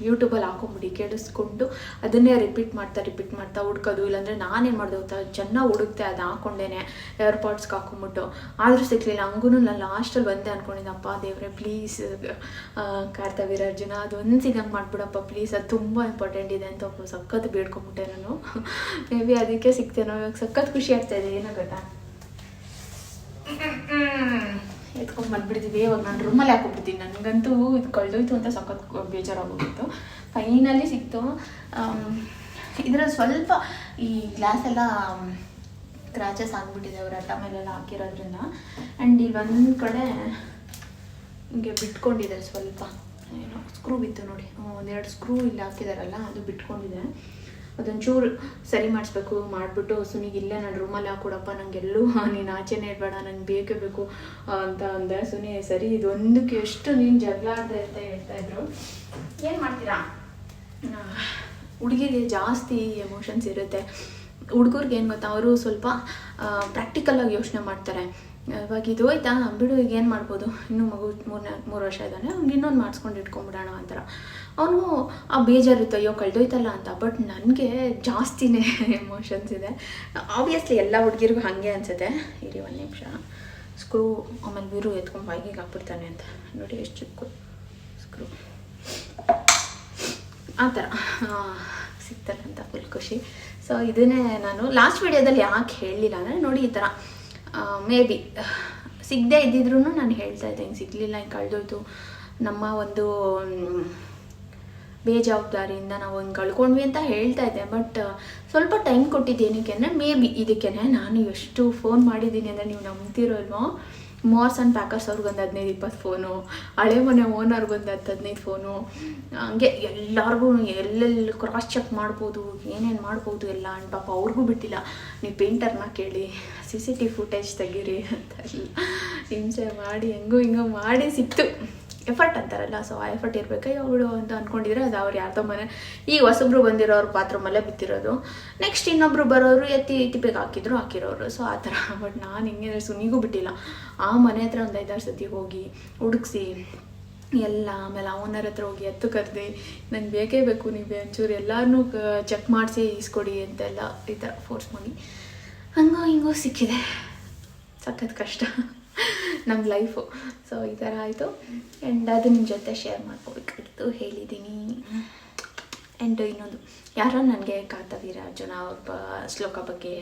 ಯೂಟ್ಯೂಬಲ್ಲಿ ಹಾಕೊಂಬಿಡಿ. ಕೇಳಿಸ್ಕೊಂಡು ಅದನ್ನೇ ರಿಪೀಟ್ ಮಾಡ್ತಾ ರಿಪೀಟ್ ಮಾಡ್ತಾ ಹುಡ್ಕೋದು. ಇಲ್ಲಾಂದರೆ ನಾನೇನು ಮಾಡಿದೆ ಗೊತ್ತಾ? ಚೆನ್ನಾಗಿ ಹುಡುಕ್ತೆ ಅದು ಹಾಕೊಂಡೇನೆ. ಏರ್ಪಾಡ್ಸ್ಗೆ ಹಾಕೊಂಬಿಟ್ಟು. ಆದರೂ ಸಿಕ್ಕಲಿಲ್ಲ ಹಂಗೂ ನಾನು ಲಾಸ್ಟಲ್ಲಿ ಬಂದೆ ಅಂದ್ಕೊಂಡಿದ್ದಪ್ಪ ದೇವ್ರೆ ಪ್ಲೀಸ್ ಕಾರ್ತವೀರ ಅರ್ಜುನ, ಅದೊಂದು ಸಿಗಂಗೆ ಮಾಡಿಬಿಡಪ್ಪ. ಪ್ಲೀಸ್ ಅದು ತುಂಬ ಇಂಪಾರ್ಟೆಂಟ್ ಇದೆ ಅಂತ ಒಬ್ಬ ಸಖತ್ ಬೇಡ್ಕೊಂಬಿಟ್ಟೆ ನಾನು. ಮೇ ಬಿ ಅದಕ್ಕೆ ಸಿಗ್ತೇನೋ, ಇವಾಗ ಸಖತ್ ಖುಷಿ ಆಗ್ತಾ ಇದೆ, ಏನೋ ಗೊತ್ತಾ? ಎತ್ಕೊಂಡು ಬಂದ್ಬಿಡ್ತೀವಿ, ಇವಾಗ ನಾನು ರೂಮಲ್ಲಿ ಹಾಕೊಂಡ್ಬಿಡ್ತೀನಿ. ನನಗಂತೂ ಇದು ಕಳೆದೋಯ್ತು ಅಂತ ಸಖತ್ ಬೇಜಾರಾಗೋಗಿತ್ತು ಫೈನಲಿ ಸಿಕ್ತು. ಇದರ ಸ್ವಲ್ಪ ಈ ಗ್ಲಾಸ್ ಎಲ್ಲ ಕ್ರಾಚಸ್ ಆಗಿಬಿಟ್ಟಿದೆ, ಅವ್ರ ಅಟ್ಟ ಮೇಲೆಲ್ಲ ಹಾಕಿರೋದ್ರಿಂದ. ಆ್ಯಂಡ್ ಇಲ್ಲಿ ಒಂದು ಕಡೆ ಹಿಂಗೆ ಬಿಟ್ಕೊಂಡಿದೆ ಸ್ವಲ್ಪ. ಏನೋ ಸ್ಕ್ರೂ ಬಿತ್ತು ನೋಡಿ. ಒಂದೆರಡು ಸ್ಕ್ರೂ ಇಲ್ಲಿ ಹಾಕಿದಾರಲ್ಲ, ಅದು ಬಿಟ್ಕೊಂಡಿದೆ. ಅದೊಂಚೂರು ಸರಿ ಮಾಡಿಸ್ಬೇಕು, ಮಾಡಿಬಿಟ್ಟು ಸುನಿಗೆ ಇಲ್ಲೇ ನಾನು ರೂಮಲ್ಲಿ ಹಾಕೊಡಪ್ಪ ನನಗೆಲ್ಲೂ ನೀನು ಆಚೆನೇ ಇಡಬೇಡ ನಂಗೆ ಬೇಕೇ ಬೇಕು ಅಂತ ಅಂದೆ. ಸುನಿ, ಸರಿ, ಇದೊಂದಕ್ಕೆ ಎಷ್ಟು ನೀನು ಜಗಳ ಅಂತ ಹೇಳ್ತಾ ಇದ್ರು. ಏನು ಮಾಡ್ತೀರಾ? ಹುಡುಗಿಗೆ ಜಾಸ್ತಿ ಎಮೋಷನ್ಸ್ ಇರುತ್ತೆ. ಹುಡುಗರಿಗೆ ಏನು ಗೊತ್ತಾ, ಅವರು ಸ್ವಲ್ಪ ಪ್ರಾಕ್ಟಿಕಲಾಗಿ ಯೋಚನೆ ಮಾಡ್ತಾರೆ. ಇವಾಗ ಇದು ಹೋಯ್ತಾ ಬಿಡು ಈಗ ಏನು ಮಾಡ್ಬೋದು? ಇನ್ನೂ ಮಗು ಮೂರನೇ, ಮೂರು ವರ್ಷ ಇದ್ದಾನೆ. ಅವ್ನಿಗೆ ಇನ್ನೊಂದು ಮಾಡಿಸ್ಕೊಂಡು ಇಟ್ಕೊಂಡ್ಬಿಡೋಣ ಅಂತಾರ. ಅವನು, ಆ ಬೇಜಾರಿತ್ತು, ಅಯ್ಯೋ ಕಳೆದೋಯ್ತಲ್ಲ ಅಂತ. ಬಟ್ ನನಗೆ ಜಾಸ್ತಿನೇ ಎಮೋಷನ್ಸ್ ಇದೆ. ಆಬ್ವಿಯಸ್ಲಿ ಎಲ್ಲ ಹುಡುಗಿರಿಗೂ ಹಾಗೆ ಅನಿಸುತ್ತೆ. ಇರಿ ಒಂದು ನಿಮಿಷ. ಸ್ಕ್ರೂ ಆಮೇಲೆ ಬಿರು ಎತ್ಕೊಂಡು ಬಾಯಿಗೆ ಹಾಕ್ಬಿಡ್ತಾನೆ ಅಂತ. ನೋಡಿ ಎಷ್ಟು ಚಿಕ್ಕ. ಸ್ಕ್ರೂ ಆ ಥರ. ಸಿಗ್ತಾನೆ ಅಂತ ಫುಲ್ ಖುಷಿ. ಸೊ ಇದನ್ನೇ ನಾನು ಲಾಸ್ಟ್ ವಿಡಿಯೋದಲ್ಲಿ ಯಾಕೆ ಹೇಳಲಿಲ್ಲ ಅಂದರೆ ನೋಡಿ ಈ ಥರ. ಮೇ ಬಿ ಸಿಗದೆ ಇದ್ದಿದ್ರು ನಾನು ಹೇಳ್ತಾ ಇದ್ದೆ ಹಿಂಗೆ ಸಿಗಲಿಲ್ಲ, ಹಿಂಗೆ ಕಳೆದೋಯ್ತು. ನಮ್ಮ ಒಂದು ಬೇಜವಾಬ್ದಾರಿಯಿಂದ ನಾವು ಹಿಂಗೆ ಕಳ್ಕೊಂಡ್ವಿ ಅಂತ ಹೇಳ್ತಾ ಇದ್ದೆ, ಬಟ್ ಸ್ವಲ್ಪ ಟೈಮ್ ಕೊಟ್ಟಿದ್ದು ಏನಕ್ಕೆ ಅಂದರೆ, ಮೇ ಬಿ ನಾನು ಎಷ್ಟು ಫೋನ್ ಮಾಡಿದ್ದೀನಿ ಅಂದರೆ ನೀವು ನಂಬ್ತಿರೋ ಇಲ್ವೋ ಮಾರ್ಸ್ ಆ್ಯಂಡ್ ಪ್ಯಾಕರ್ಸ್ ಅವ್ರಿಗೊಂದು ಹದಿನೈದು ಇಪ್ಪತ್ತು ಫೋನು ಹಳೆ ಮನೆ ಓನರ್ಗೊಂದು ಹತ್ತು ಹದಿನೈದು ಫೋನು ಹಂಗೆ ಎಲ್ಲರಿಗೂ ಎಲ್ಲೆಲ್ಲಿ ಕ್ರಾಸ್ ಚೆಕ್ ಮಾಡ್ಬೋದು, ಏನೇನು ಮಾಡ್ಬೋದು ಎಲ್ಲ ಅಂಡ್ ಪಾಪ ಅವ್ರಿಗೂ ಬಿಟ್ಟಿಲ್ಲ. ನೀವು ಪೇಂಟರ್ನ ಕೇಳಿ ಸಿ ಸಿ ಟಿ ಫುಟೇಜ್ ತೆಗೀರಿ ಅಂತ ಎಲ್ಲ ಹಿಂಸೆ ಮಾಡಿ, ಹೆಂಗೋ ಹಿಂಗೋ ಮಾಡಿ ಸಿಕ್ತು. ಎಫರ್ಟ್ ಅಂತಾರಲ್ಲ ಸೊ ಆ ಎಫರ್ಟ್ ಇರಬೇಕು ಅವಳು ಅಂತ ಅಂದ್ಕೊಂಡಿದ್ರೆ ಅದು ಅವ್ರು ಯಾರ್ದೋ ಮನೆ. ಈಗ ಹೊಸಬ್ರು ಬಂದಿರೋರು ಬಾತ್ರೂಮಲ್ಲೇ ಬಿತ್ತಿರೋದು ನೆಕ್ಸ್ಟ್ ಇನ್ನೊಬ್ರು ಬರೋರು ಎತ್ತಿ ತಿಪ್ಪಿಗೆ ಹಾಕಿದ್ರು, ಹಾಕಿರೋರು. ಸೊ ಆ ಥರ. ಬಟ್ ನಾನು ಹಿಂಗೆ ಸುನಿಗೂ ಬಿಟ್ಟಿಲ್ಲ. ಆ ಮನೆ ಹತ್ರ ಒಂದು ಐದಾರು ಸತಿ ಹೋಗಿ ಹುಡುಕ್ಸಿ, ಎಲ್ಲ ಆಮೇಲೆ ಓನರ್ ಹತ್ರ ಹೋಗಿ ಎತ್ತು ಕರೆದೆ, ನಂಗೆ ಬೇಕೇ ಬೇಕು ನೀವು ಒಂಚೂರು ಎಲ್ಲರೂ ಚೆಕ್ ಮಾಡಿಸಿ ಇಸ್ಕೊಡಿ ಅಂತೆಲ್ಲ ಈ ಥರ ಫೋರ್ಸ್ ಮಾಡಿ. ಹಂಗೋ ಹಿಂಗೋ ಸಿಕ್ಕಿದೆ. ಸಖತ್ ಕಷ್ಟ. ನಮ್ಮ ಲೈಫು ಸೊ ಈ ಥರ ಆಯಿತು. ಆ್ಯಂಡ್ ಅದು ನಿಮ್ಮ ಜೊತೆ ಶೇರ್ ಮಾಡ್ಕೋಬೇಕಾಗಿತ್ತು. ಹೇಳಿದ್ದೀನಿ ಆ್ಯಂಡ್ ಇನ್ನೊಂದು, ಯಾರೋ ನನಗೆ ಕಾತವೀರ ಅರ್ಜುನ ಒಬ್ಬ ಶ್ಲೋಕ ಬಗ್ಗೆ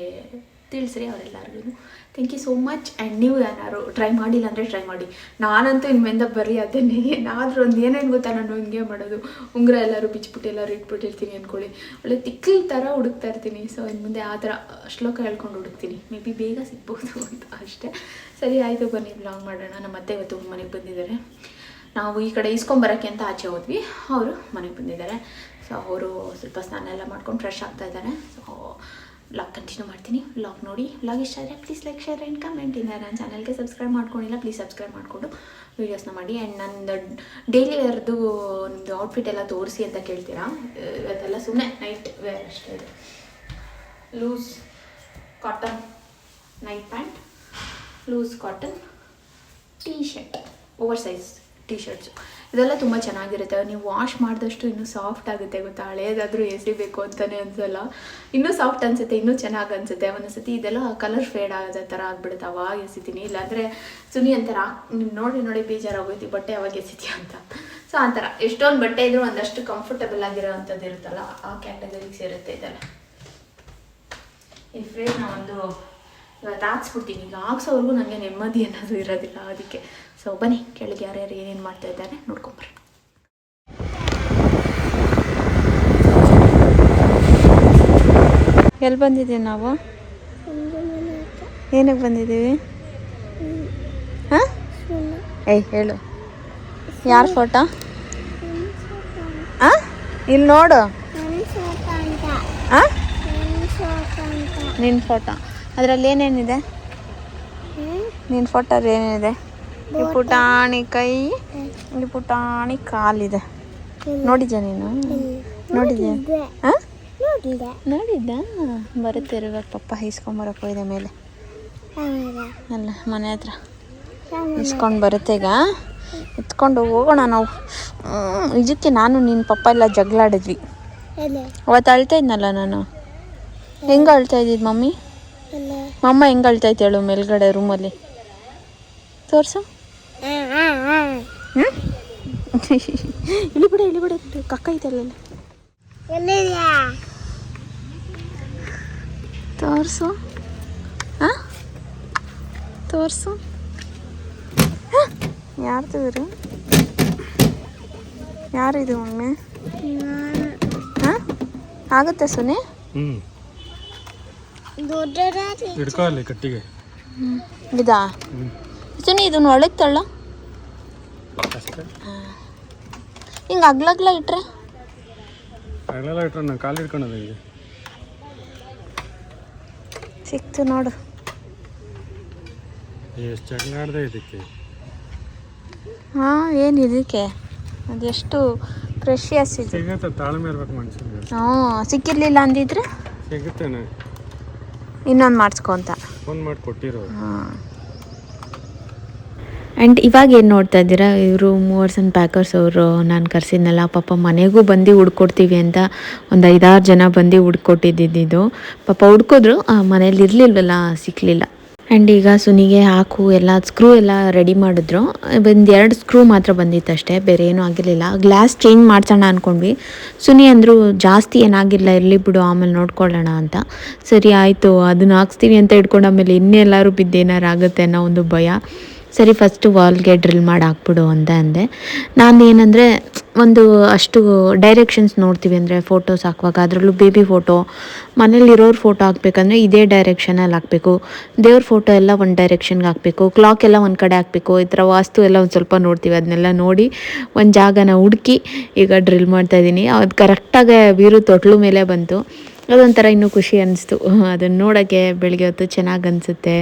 ತಿಳಿಸ್ರಿ ಅವರೆಲ್ಲರಿಗೂ thank you so much and ನೀವು ಯಾರು ಟ್ರೈ ಮಾಡಿಲ್ಲ ಅಂದರೆ ಟ್ರೈ ಮಾಡಿ. ನಾನಂತೂ ಇನ್ಮೇಲಿಂದ ಬರೀ ಅದನ್ನೇ. ಏನಾದರೂ ಒಂದು ಏನೇನು ಗೊತ್ತಾ ನಾನು ಹಿಂಗೆ ಮಾಡೋದು. ಉಂಗುರ ಎಲ್ಲರೂ ಬಿಚ್ಬಿಟ್ಟು ಎಲ್ಲರೂ ಇಟ್ಬಿಟ್ಟಿರ್ತೀನಿ ಅಂದ್ಕೊಳ್ಳಿ ಒಳ್ಳೆ ತಿಕ್ಕಲ್ ಥರ ಹುಡುಕ್ತಾ ಇರ್ತೀನಿ. ಸೊ ಇನ್ನು ಮುಂದೆ ಆ ಥರ ಶ್ಲೋಕ ಹೇಳ್ಕೊಂಡು ಹುಡುಕ್ತೀನಿ. ಮೇ ಬಿ ಬೇಗ ಸಿಗ್ಬೋದು ಅಂತ ಅಷ್ಟೇ. ಸರಿ, ಆಯಿತು ಬನ್ನಿ ಬ್ಲಾಗ್ ಮಾಡೋಣ. ನಮ್ಮ ಅತ್ತೆ ಇವತ್ತು ಮನೆಗೆ ಬಂದಿದ್ದಾರೆ. ನಾವು ಈ ಕಡೆ ಇಸ್ಕೊಂಬರೋಕ್ಕೆ ಅಂತ ಆಚೆ ಹೋದ್ವಿ. ಅವರು ಮನೆಗೆ ಬಂದಿದ್ದಾರೆ. ಸೊ ಅವರು ಸ್ವಲ್ಪ ಸ್ನಾನ ಎಲ್ಲ ಮಾಡ್ಕೊಂಡು ಫ್ರೆಶ್ ಆಗ್ತಾ ಇದ್ದಾರೆ. ಸೊ ವ್ಲಾಗ್ ಕಂಟಿನ್ಯೂ ಮಾಡ್ತೀನಿ. ವ್ಲಾಗ್ ನೋಡಿ. ವ್ಲಾಗ್ ಇಷ್ಟ ಆದರೆ please like share and comment ಇನ್ನು ನನ್ನ ಚಾನಲ್ಗೆ ಸಬ್ಸ್ಕ್ರೈಬ್ ಮಾಡ್ಕೊಂಡಿಲ್ಲ ಪ್ಲೀಸ್ ಸಬ್ಸ್ಕ್ರೈಬ್ ಮಾಡಿಕೊಂಡು ವೀಡಿಯೋಸ್ನ ಮಾಡಿ. ಆ್ಯಂಡ್ ನಂದು ಡೈಲಿ ವೇರ್ದು ಒಂದು ಔಟ್ಫಿಟ್ ಎಲ್ಲ ತೋರಿಸಿ ಅಂತ ಕೇಳ್ತೀರಾ? ಇವತ್ತೆಲ್ಲ ಸುಮ್ಮನೆ ನೈಟ್ ವೇರ್ ಅಷ್ಟೇ ಇದೆ loose cotton night pant loose cotton T shirt oversize T shirts ಇದೆಲ್ಲ ತುಂಬ ಚೆನ್ನಾಗಿರುತ್ತೆ. ನೀವು ವಾಶ್ ಮಾಡಿದಷ್ಟು ಇನ್ನೂ ಸಾಫ್ಟ್ ಆಗುತ್ತೆ ಗೊತ್ತಾ? ಹಳೇದಾದರೂ ಎಸಿಬೇಕು ಅಂತಲೇ ಅನ್ಸಲ್ಲ. ಇನ್ನೂ ಸಾಫ್ಟ್ ಅನಿಸುತ್ತೆ, ಇನ್ನೂ ಚೆನ್ನಾಗಿ ಅನಿಸುತ್ತೆ. ಒಂದೊಂದ್ಸತಿ ಇದೆಲ್ಲ ಕಲರ್ ಫೇಡ್ ಆಗೋ ಥರ ಆಗ್ಬಿಡುತ್ತೆ. ಅವಾಗ ಎಸಿತೀನಿ. ಇಲ್ಲಾಂದರೆ ಸುನಿ ಅಂತಾರೆ ನೀವು ನೋಡಿ ನೋಡಿ ಬೇಜಾರಾಗೋಯ್ತು ಬಟ್ಟೆ ಯಾವಾಗ ಎಸಿತೀಯ ಅಂತ. ಸೊ ಆ ಥರ. ಎಷ್ಟೊಂದು ಬಟ್ಟೆ ಇದ್ರೂ ಒಂದಷ್ಟು ಕಂಫರ್ಟಬಲ್ ಆಗಿರೋ ಅಂಥದ್ದು ಇರುತ್ತಲ್ಲ, ಆ ಕ್ಯಾಟಗರಿಗೆ ಸೇರುತ್ತೆ ಇದೆಲ್ಲ. ಈ ಫ್ರೇಮ್ನ ಒಂದು ಇವತ್ತು ಹಾಕ್ಸ್ಬಿಡ್ತೀನಿ. ಈಗ ಹಾಕ್ಸೋವರೆಗೂ ನನಗೆ ನೆಮ್ಮದಿ ಅನ್ನೋದು ಇರೋದಿಲ್ಲ ಅದಕ್ಕೆ. ಸೊ ಬನ್ನಿ, ಕೆಳಗೆ ಯಾರ್ಯಾರು ಏನೇನು ಮಾಡ್ತಾ ಇದ್ದಾರೆ ನೋಡ್ಕೊಂಬರ್ರಿ ಎಲ್ಲಿ ಬಂದಿದ್ದೀವಿ ನಾವು? ಏನಕ್ಕೆ ಬಂದಿದ್ದೀವಿ? ಹಾಂ? ಏಯ್ ಹೇಳು. ಯಾರ ಫೋಟೋ? ಹಾಂ? ಇಲ್ಲಿ ನೋಡು. ಹಾಂ? ನಿನ್ನ ಫೋಟೋ. ಅದರಲ್ಲಿ ಏನೇನಿದೆ? ನಿನ್ನ ಫೋಟೋ ಏನೇನಿದೆ? ಈ ಪುಟಾಣಿ ಕೈ ಈ ಪುಟಾಣಿ ಕಾಲಿದೆ. ನೋಡಿದ್ಯಾ ನೀನು? ನೋಡಿದ್ಯಾ? ಹಾಂ? ನೋಡಿದ್ದ. ಬರುತ್ತೆ ಇರುವಾಗ ಪಪ್ಪ ಇಸ್ಕೊಂಬರಕ್ಕೆ ಹೋಯ್ದೆ ಮೇಲೆ. ಅಲ್ಲ ಮನೆ ಹತ್ರ. ಇಸ್ಕೊಂಡು ಬರುತ್ತೆ ಈಗ. ಎತ್ಕೊಂಡು ಹೋಗೋಣ ನಾವು. ಇದಕ್ಕೆ ನಾನು ನಿನ್ನ ಪಪ್ಪ ಎಲ್ಲ ಜಗಳಾಡಿದ್ವಿ. ಅವತ್ತು ಅಳ್ತಾ ಇದ್ನಲ್ಲ ನಾನು? ಹೆಂಗೆ ಅಳ್ತಾ ಇದ್ದಿದ್ದು ಮಮ್ಮಿ? ಮಮ್ಮ ಹೆಂಗೆ ಅಳ್ತಾ ಇತ್ತು ಹೇಳು ಮೇಲ್ಗಡೆ ರೂಮಲ್ಲಿ ತೋರ್ಸು. ಇಲ್ಲಿ ಬಿಡ ಇಲ್ಲಿ ಬಿಡ. ಕಕ್ಕ ಐತಲ್ಲ ತೋರ್ಸು. ಹಾಂ ತೋರ್ಸು. ಯಾರು ತೆಗ್ರಿ ಯಾರಿದು ಮಮ್ಮಿ? ಹಾಂ? ಆಗುತ್ತೆ ಸುನಿ? ಹ್ಞೂ ಹಿಡ್ಕೋ ಅಲ್ಲಿ ಕಟ್ಟಿಗೆ. ಇದಾ? ಸುನಿ ಇದನ್ನ ಒಳಗೆ ತಳ್ಳ ಹಿಂಗೆ ಅಗ್ಲಗ್ಲ ಇಟ್ರೆ? ಅಗ್ಲಗ್ಲ ಇಟ್ರೆ ನಾನು ಕಾಲು ಹಿಡ್ಕೊಳೋದು ಹಿಂಗೆ. ಸಿಕ್ತು ನೋಡು. ಎಷ್ಟು ಜಗಳಾಡ್ದೆ ಇದಕ್ಕೆ? ಹಾಂ ಏನು ಇದಕ್ಕೆ? ಅದೆಷ್ಟು ಪ್ರೆಷಿಯಸ್ ಇದೆ. ಸಿಗುತ್ತೆ ತಾಳ್ಮೆ ಇರ್ಬೇಕು ಮನುಷ್ಯನಿಗೆ ಹ್ಞೂ ಸಿಕ್ಕಿರಲಿಲ್ಲ ಅಂದಿದ್ರೆ? ಸಿಗುತ್ತೇನೆ. ಇನ್ನೊಂದು ಮಾಡಿಸ್ಕೊ ಅಂತ. ಫೋನ್ ಮಾಡಿ ಕೊಟ್ಟಿರೋ ಹಾಂ. ಆ್ಯಂಡ್ ಇವಾಗ ಏನು ನೋಡ್ತಾ ಇದ್ದೀರಾ? ಇವರು ಮೂವರ್ಸ್ ಆ್ಯಂಡ್ ಪ್ಯಾಕರ್ಸ್ ಅವರು, ನಾನು ಕರೆಸಿದ್ನಲ್ಲ, ಪಾಪ ಮನೆಗೂ ಬಂದು ಹುಡ್ಕೊಡ್ತೀವಿ ಅಂತ ಒಂದು ಐದಾರು ಜನ ಬಂದು ಹುಡ್ಕೊಟ್ಟಿದ್ದಿದ್ದು ಪಾಪ ಹುಡ್ಕೋದ್ರು ಮನೇಲಿ ಇರಲಿಲ್ವಲ್ಲ ಸಿಕ್ಕಲಿಲ್ಲ ಆ್ಯಂಡ್ ಈಗ ಸುನಿಗೆ ಹಾಕು, ಎಲ್ಲ ಸ್ಕ್ರೂ ಎಲ್ಲ ರೆಡಿ ಮಾಡಿದ್ರು. ಒಂದು ಎರಡು ಸ್ಕ್ರೂ ಮಾತ್ರ ಬಂದಿತ್ತು ಅಷ್ಟೇ, ಬೇರೆ ಏನೂ ಆಗಿರಲಿಲ್ಲ. ಗ್ಲಾಸ್ ಚೇಂಜ್ ಮಾಡ್ಸೋಣ ಅಂದ್ಕೊಂಡ್ವಿ ಸುನಿ ಅಂದರೂ, ಜಾಸ್ತಿ ಏನಾಗಿಲ್ಲ, ಇರಲಿ ಬಿಡು, ಆಮೇಲೆ ನೋಡ್ಕೊಳ್ಳೋಣ ಅಂತ. ಸರಿ, ಆಯಿತು, ಅದನ್ನ ಹಾಕ್ಸ್ತೀವಿ ಅಂತ ಇಟ್ಕೊಂಡು ಆಮೇಲೆ ಇನ್ನೆಲ್ಲರೂ ಬಿದ್ದು ಏನಾರು ಆಗುತ್ತೆ ಅನ್ನೋ ಒಂದು ಭಯ. ಸರಿ ಫಸ್ಟು ವಾಲ್ಗೆ ಡ್ರಿಲ್ ಮಾಡಿ ಹಾಕ್ಬಿಡು ಅಂತ ಅಂದೆ. ನಾನು ಏನಂದರೆ, ಒಂದು ಅಷ್ಟು ಡೈರೆಕ್ಷನ್ಸ್ ನೋಡ್ತೀವಿ ಅಂದರೆ ಫೋಟೋಸ್ ಹಾಕುವಾಗ, ಅದರಲ್ಲೂ ಬೇಬಿ ಫೋಟೋ ಮನೇಲಿರೋರು ಫೋಟೋ ಹಾಕ್ಬೇಕಂದ್ರೆ ಇದೇ ಡೈರೆಕ್ಷನಲ್ಲಿ ಹಾಕಬೇಕು. ದೇವ್ರ ಫೋಟೋ ಎಲ್ಲ ಒಂದು ಡೈರೆಕ್ಷನ್ಗೆ ಹಾಕಬೇಕು. ಕ್ಲಾಕ್ ಎಲ್ಲ ಒಂದು ಕಡೆ ಹಾಕಬೇಕು. ಈ ಥರ ವಾಸ್ತು ಎಲ್ಲ ಒಂದು ಸ್ವಲ್ಪ ನೋಡ್ತೀವಿ. ಅದನ್ನೆಲ್ಲ ನೋಡಿ ಒಂದು ಜಾಗನ ಹುಡುಕಿ ಈಗ ಡ್ರಿಲ್ ಮಾಡ್ತಾಯಿದ್ದೀನಿ ಅದು ಕರೆಕ್ಟಾಗಿ ಬೀರು ತೊಟ್ಲು ಮೇಲೆ ಬಂತು. ಅದೊಂಥರ ಇನ್ನೂ ಖುಷಿ ಅನ್ನಿಸ್ತು ಅದನ್ನು ನೋಡೋಕ್ಕೆ ಬೆಳಗ್ಗೆ ಹೊತ್ತು ಚೆನ್ನಾಗಿ ಅನಿಸುತ್ತೆ.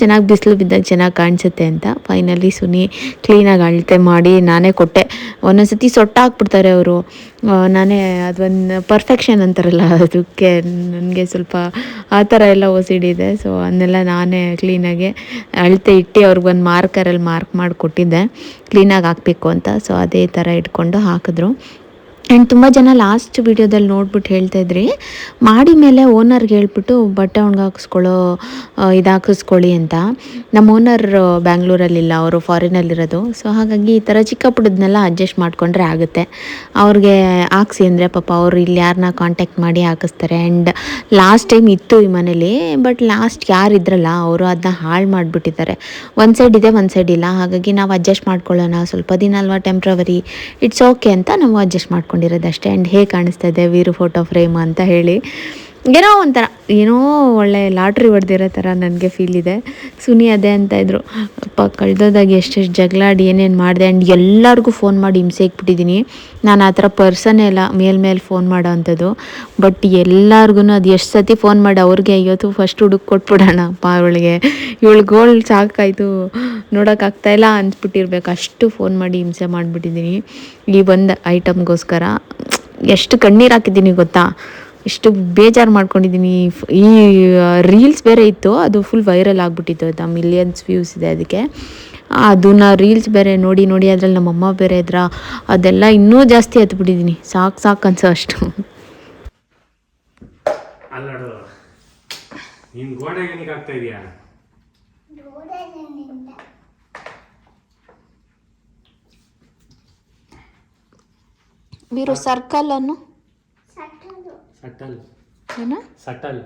ಚೆನ್ನಾಗಿ ಬಿಸಿಲು ಬಿದ್ದಾಗ ಚೆನ್ನಾಗಿ ಕಾಣಿಸುತ್ತೆ ಅಂತ. ಫೈನಲಿ ಸುನಿ ಕ್ಲೀನಾಗಿ ಅಳತೆ ಮಾಡಿ ನಾನೇ ಕೊಟ್ಟೆ. ಒಂದೊಂದು ಸತಿ ಸೊಟ್ಟ ಹಾಕ್ಬಿಡ್ತಾರೆ ಅವರು ನಾನೇ ಅದೊಂದು ಪರ್ಫೆಕ್ಷನ್ ಅಂತಾರಲ್ಲ, ಅದಕ್ಕೆ ನನಗೆ ಸ್ವಲ್ಪ ಆ ಥರ ಎಲ್ಲ ಓಸಿಡಿದೆ ಸೊ ಅದನ್ನೆಲ್ಲ ನಾನೇ ಕ್ಲೀನಾಗಿ ಅಳತೆ ಇಟ್ಟು ಅವ್ರಿಗೆ ಒಂದು ಮಾರ್ಕರಲ್ಲಿ ಮಾರ್ಕ್ ಮಾಡಿ ಕೊಟ್ಟಿದ್ದೆ ಕ್ಲೀನಾಗಿ ಹಾಕಬೇಕು ಅಂತ. ಸೊ ಅದೇ ಥರ ಇಟ್ಕೊಂಡು ಹಾಕಿದ್ರು. ಆ್ಯಂಡ್ ತುಂಬ ಜನ ಲಾಸ್ಟ್ ವಿಡಿಯೋದಲ್ಲಿ ನೋಡ್ಬಿಟ್ಟು ಹೇಳ್ತಾಯಿದ್ರಿ ಮಾಡಿ ಮೇಲೆ ಓನರ್ಗೆ ಹೇಳ್ಬಿಟ್ಟು ಬಟ್ಟೆ ಒಣಗಾಕಿಸ್ಕೊಳ್ಳೋ ಇದು ಹಾಕಿಸ್ಕೊಳ್ಳಿ ಅಂತ. ನಮ್ಮ ಓನರ್ ಬ್ಯಾಂಗ್ಳೂರಲ್ಲಿಲ್ಲ, ಅವರು ಫಾರಿನಲ್ಲಿರೋದು ಸೊ ಹಾಗಾಗಿ ಈ ಥರ ಚಿಕ್ಕ ಪುಟ್ಟದನ್ನೆಲ್ಲ ಅಡ್ಜಸ್ಟ್ ಮಾಡಿಕೊಂಡ್ರೆ ಆಗುತ್ತೆ. ಅವ್ರಿಗೆ ಹಾಕ್ಸಿ ಅಂದರೆ ಪಾಪ ಅವರು ಇಲ್ಲಿ ಯಾರನ್ನ ಕಾಂಟ್ಯಾಕ್ಟ್ ಮಾಡಿ ಹಾಕಿಸ್ತಾರೆ. ಆ್ಯಂಡ್ ಲಾಸ್ಟ್ ಟೈಮ್ ಇತ್ತು ಈ ಮನೇಲಿ ಬಟ್ ಲಾಸ್ಟ್ ಯಾರಿದ್ರಲ್ಲ ಅವರು ಅದನ್ನ ಹಾಳು ಮಾಡಿಬಿಟ್ಟಿದ್ದಾರೆ. ಒಂದು ಸೈಡ್ ಇದೆ ಒಂದು ಸೈಡ್ ಇಲ್ಲ. ಹಾಗಾಗಿ ನಾವು ಅಡ್ಜಸ್ಟ್ ಮಾಡ್ಕೊಳ್ಳೋಣ. ಸ್ವಲ್ಪ ದಿನ ಅಲ್ವಾ ಟೆಂಪ್ರವರಿ ಇಟ್ಸ್ ಓಕೆ ಅಂತ ನಾವು ಅಡ್ಜಸ್ಟ್ ಮಾಡ್ಕೊಂಡಿರೋದು ಅಷ್ಟೇ. ಆ್ಯಂಡ್ ಹೇಗೆ ಕಾಣಿಸ್ತಾ ಇದೆ? ವೀರು ಫೋಟೋ ಫ್ರೇಮ್ ಅಂತ ಹೇಳಿ. ಏನೋ ಒಂಥರ, ಏನೋ ಒಳ್ಳೆ ಲಾಟ್ರಿ ಹೊಡೆದಿರೋ ಥರ ನನಗೆ ಫೀಲ್ ಇದೆ. ಸುನಿ ಅದೇ ಅಂತ ಇದ್ರು, ಅಪ್ಪ, ಕಳೆದೋದಾಗ ಎಷ್ಟೆಷ್ಟು ಜಗಳಾಡಿ ಏನೇನು ಮಾಡಿದೆ? ಆ್ಯಂಡ್ ಎಲ್ಲರಿಗೂ ಫೋನ್ ಮಾಡಿ ಹಿಂಸೆ ಇಕ್ಬಿಟ್ಟಿದ್ದೀನಿ ನಾನು ಆ ಥರ ಪರ್ಸನ್ನೇ ಇಲ್ಲ ಮೇಲ್ಮೇಲೆ ಫೋನ್ ಮಾಡೋ ಅಂಥದ್ದು. ಬಟ್ ಎಲ್ಲರಿಗೂ ಅದು ಎಷ್ಟು ಸತಿ ಫೋನ್ ಮಾಡಿ, ಅವ್ರಿಗೆ ಇವತ್ತು ಫಸ್ಟ್ ಹುಡುಕ್ ಕೊಟ್ಬಿಡೋಣ ಅಪ್ಪ ಅವಳಿಗೆ. ಇವಳು ಗೋಲ್ ಸಾಕಾಯಿತು ನೋಡೋಕ್ಕಾಗ್ತಾಯಿಲ್ಲ ಅಂದ್ಬಿಟ್ಟಿರ್ಬೇಕು ಅಷ್ಟು ಫೋನ್ ಮಾಡಿ ಹಿಂಸೆ ಮಾಡಿಬಿಟ್ಟಿದ್ದೀನಿ ಈ ಒಂದು ಐಟಮ್ಗೋಸ್ಕರ ಎಷ್ಟು ಕಣ್ಣೀರು ಹಾಕಿದ್ದೀನಿ ಗೊತ್ತಾ? ಎಷ್ಟು ಬೇಜಾರು ಮಾಡ್ಕೊಂಡಿದ್ದೀನಿ. ಈ ರೀಲ್ಸ್ ಬೇರೆ ಇತ್ತು. ಅದು ಫುಲ್ ವೈರಲ್ ಆಗಿಬಿಟ್ಟಿತ್ತು. ಆಯಿತಾ ಮಿಲಿಯನ್ಸ್ ವ್ಯೂಸ್ ಇದೆ ಅದಕ್ಕೆ. ಅದನ್ನ ರೀಲ್ಸ್ ಬೇರೆ ನೋಡಿ ನೋಡಿ ಅದ್ರಲ್ಲಿ ನಮ್ಮಮ್ಮ ಬೇರೆ ಇದ್ರ. ಅದೆಲ್ಲ ಇನ್ನೂ ಜಾಸ್ತಿ ಹತ್ಬಿಟ್ಟಿದ್ದೀನಿ. ಸಾಕು ಸಾಕು ಅನ್ಸೋ ಅಷ್ಟು. ವೀರು ಸರ್ಕಲ್ ಅನ್ನು ಸಟಲ್. ಏನು? ಸಟಲ್.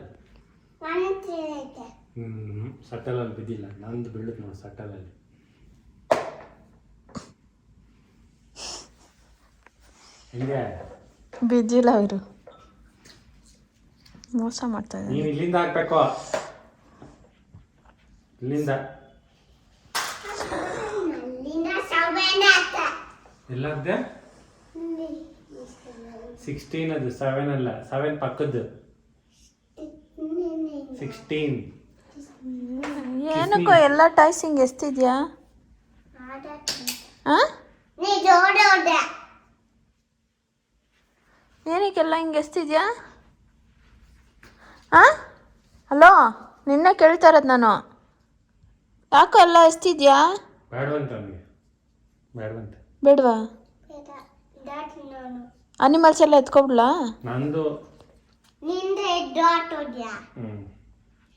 ಹ್ಮ್ ಸಟಲ್ ಅಲ್ಲಿ ಬಿದ್ದಿಲ್ಲ. ನಂದು ಬೀಳುತ್ತೆ ನೋಡಿ ಸಟಲ್ ಅಲ್ಲಿ ಹೆಂಗೆ? ಬಿದ್ದಿಲ್ಲ ಅವರು ಮೋಸ ಮಾಡ್ತಾ ಇದ್ದಾರೆ. ನೀನು ಇಲ್ಲಿಂದ ಹಾಕ್ಬೇಕು ಇಲ್ಲಿಂದ. ಎಲ್ಲದ್ದೆ ಸಿಕ್ಸ್ಟೀನ್ ಅದು ಸೆವೆನ್ ಅಲ್ಲ. ಸೆವೆನ್ ಪಕ್ಕದ್ದು. ಸಿಕ್ಸ್ಟೀನ್ ಏನಕ್ಕೋ ಎಲ್ಲ ಟಾಯ್ಸ್ ಹಿಂಗೆ ಎಸ್ತಿದ್ಯಾ ಆ? ಏನಕ್ಕೆಲ್ಲ ಹಿಂಗೆ ಎಷ್ಟಿದ್ಯಾ? ಆ? ಹಲೋ ನಿನ್ನೆ ಕೇಳ್ತಾ ಇರೋದು ನಾನು. ಯಾಕೋ ಎಲ್ಲ ಎಸ್ತಿದ್ಯಾ ಬೇಡವಂತ ಅವನಿಗೆ. ಬೇಡವಂತ. ಬೇಡವಾ? ಅನಿಮಲ್ಸ್ ಎಲ್ಲ ಎತ್ಕೊಬಿಡ್ಲಾ? ನಂದು. ನಿಂದೆ ಡಾಟ್ ಹೋಗ್ಯಾ ಹ್ಮ್.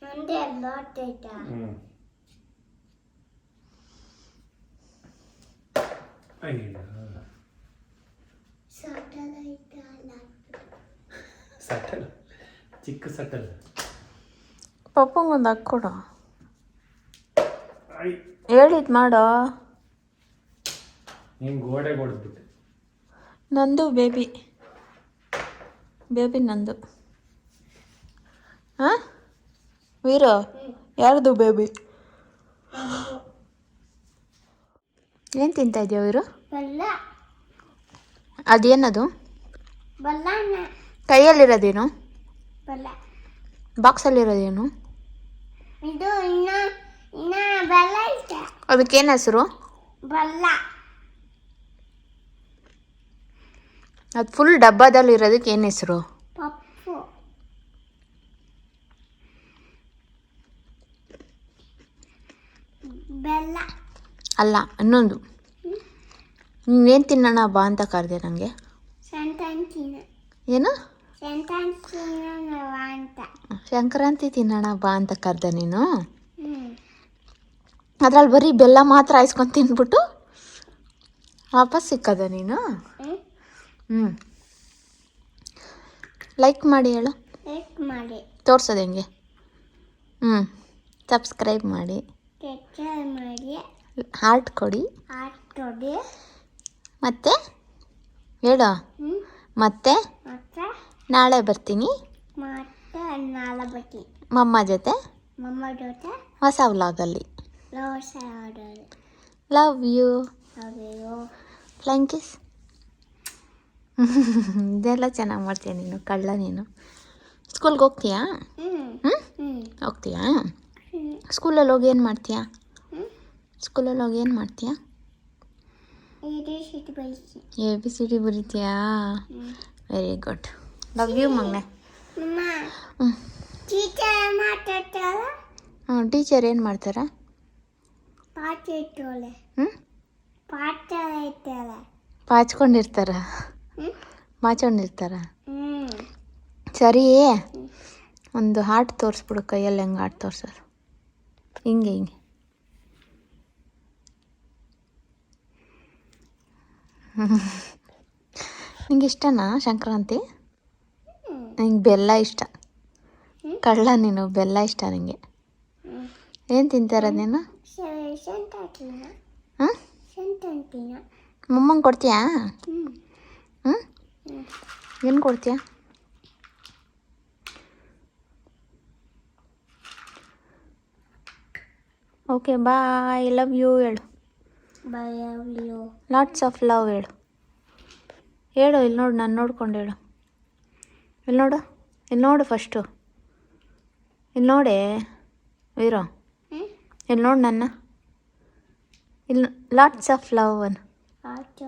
ನಂದೆ ಡಾಟ್ ಐತಾ ಹ್ಮ್. ಅಯ್ಯೋ. ಸಾಟಲೈಟ್ ಸಟಲ್ ಚಿಕ್ಕ ಸಟಲ್ ಪಪ್ಪಂಗೊಂದು ಹಾಕ್ಕೊಡು. ಐ ಹೇಳಿದ್ ಮಾಡೋ. ನಿಮ್ ಗೋಡೆ ಹೊಡೆದ್ಬಿಟ್ಟೆ. ನಂದು ಬೇಬಿ. ಬೇಬಿ ನಂದು. ಹಾಂ? ವೀರ ಯಾರ್ದು ಬೇಬಿ? ಏನು ತಿಂತಾ ಇದೆಯಾ ವೀರು? ಅದೇನದು? ಕೈಯಲ್ಲಿರೋದೇನು? ಬಾಕ್ಸಲ್ಲಿರೋದೇನು? ಅದಕ್ಕೇನು ಹೆಸರು? ಬಲ್ಲ. ಅದು ಫುಲ್ ಡಬ್ಬದಲ್ಲಿರೋದಕ್ಕೆ ಏನು ಹೆಸರು? ಪಪ್ಪು. ಬೆಲ್ಲ. ಅಲ್ಲ ಇನ್ನೊಂದು. ನೀನೇನು ತಿನ್ನೋಣ ಬಾ ಅಂತ ಕರೆದೆ ನನಗೆ ಏನು? ಅಂತ. ಸಂಕ್ರಾಂತಿ ತಿನ್ನೋಣ ಬಾ ಅಂತ ಕರೆದೆ ನೀನು? ಅದ್ರಲ್ಲಿ ಬರೀ ಬೆಲ್ಲ ಮಾತ್ರ ಹಾಯಿಸ್ಕೊಂಡು ತಿಂದ್ಬಿಟ್ಟು ವಾಪಸ್ ಸಿಕ್ಕದ ನೀನು? ಹ್ಞೂ ಲೈಕ್ ಮಾಡಿ ಹೇಳು. ಲೈಕ್ ಮಾಡಿ. ತೋರ್ಸೋದು ಹೆಂಗೆ? ಹ್ಞೂ ಸಬ್ಸ್ಕ್ರೈಬ್ ಮಾಡಿ. ಮಾಡಿ. ಹಾರ್ಟ್ ಕೊಡಿ. ಆಟೋಡಿ ಮತ್ತೆ? ಹೇಳು. ಮತ್ತೆ? ನಾಳೆ ಬರ್ತೀನಿ. ಮತ್ತೆ ನಾಳೆ ಬರ್ತೀನಿ. ಮಮ್ಮ ಜೊತೆ? ಮಮ್ಮ ಜೊತೆ? ಹೊಸ ವ್ಲಾಗಲ್ಲಿ ಲವ್ ಯು ಥ್ಯಾಂಕ್ ಕಿಸ್ ಇದೆಲ್ಲ ಚೆನ್ನಾಗಿ ಮಾಡ್ತೀಯ ನೀನು ಕಳ್ಳ ನೀನು. ಸ್ಕೂಲ್ಗೆ ಹೋಗ್ತೀಯಾ? ಹ್ಞೂ ಹೋಗ್ತೀಯಾ? ಸ್ಕೂಲಲ್ಲಿ ಹೋಗಿ ಏನು ಮಾಡ್ತೀಯಾ? ಸ್ಕೂಲಲ್ಲಿ ಹೋಗಿ ಏನು ಮಾಡ್ತೀಯಾ? ಎ ಬಿ ಸಿ ಡಿ ಬರೀತೀಯಾ? ವೆರಿ ಗುಡ್ ಲವ್ ಯು ಮಗ್ನೆ ಹ್ಞೂ ಟೀಚರ್ ಏನು ಮಾಡ್ತಾರ? ಇಟ್ಟಾಳೆ ಪಾಚ್ಕೊಂಡಿರ್ತಾರ. ಮಾಚೊಂಡಿರ್ತಾರ ಹ್ಮ್. ಸರಿ ಒಂದು ಹಾಟ್ ತೋರಿಸ್ಬಿಡು ಕೈಯಲ್ಲಿ ಹೆಂಗೆ ಹಾಟ್ ತೋರ್ಸೋದು. ಹಿಂಗೆ ಹಿಂಗೆ. ನಿಂಗೆ ಇಷ್ಟನಾ ಸಂಕ್ರಾಂತಿ? ನಿಂಗೆ ಬೆಲ್ಲ ಇಷ್ಟ? ಕಳ್ಳ ನೀನು ಬೆಲ್ಲ ಇಷ್ಟ ನಿಂಗೆ? ಏನು ತಿಂತಾರ ನೀನು ಹಾಂ? ಮೊಮ್ಮಂಗೆ ಕೊಡ್ತೀಯಾ? ಹ್ಞೂ ಏನು ಕೊಡ್ತೀಯಾ? ಓಕೆ ಬಾಯ್ ಲವ್ ಯು ಹೇಳು. ಯು ಲಾಟ್ಸ್ ಆಫ್ ಲವ್ ಹೇಳು. ಹೇಳು ಇಲ್ಲಿ ನೋಡು ನಾನು ನೋಡ್ಕೊಂಡು ಹೇಳು. ಇಲ್ಲಿ ನೋಡು ಇಲ್ಲಿ ನೋಡು ಫಸ್ಟು ಇಲ್ಲಿ ನೋಡಿ ವೀರೋ. ಇಲ್ಲಿ ನೋಡು ನನ್ನ. ಇಲ್ಲಿ ಲಾಟ್ಸ್ ಆಫ್ ಲವ್ ಅನ್. ಆಟ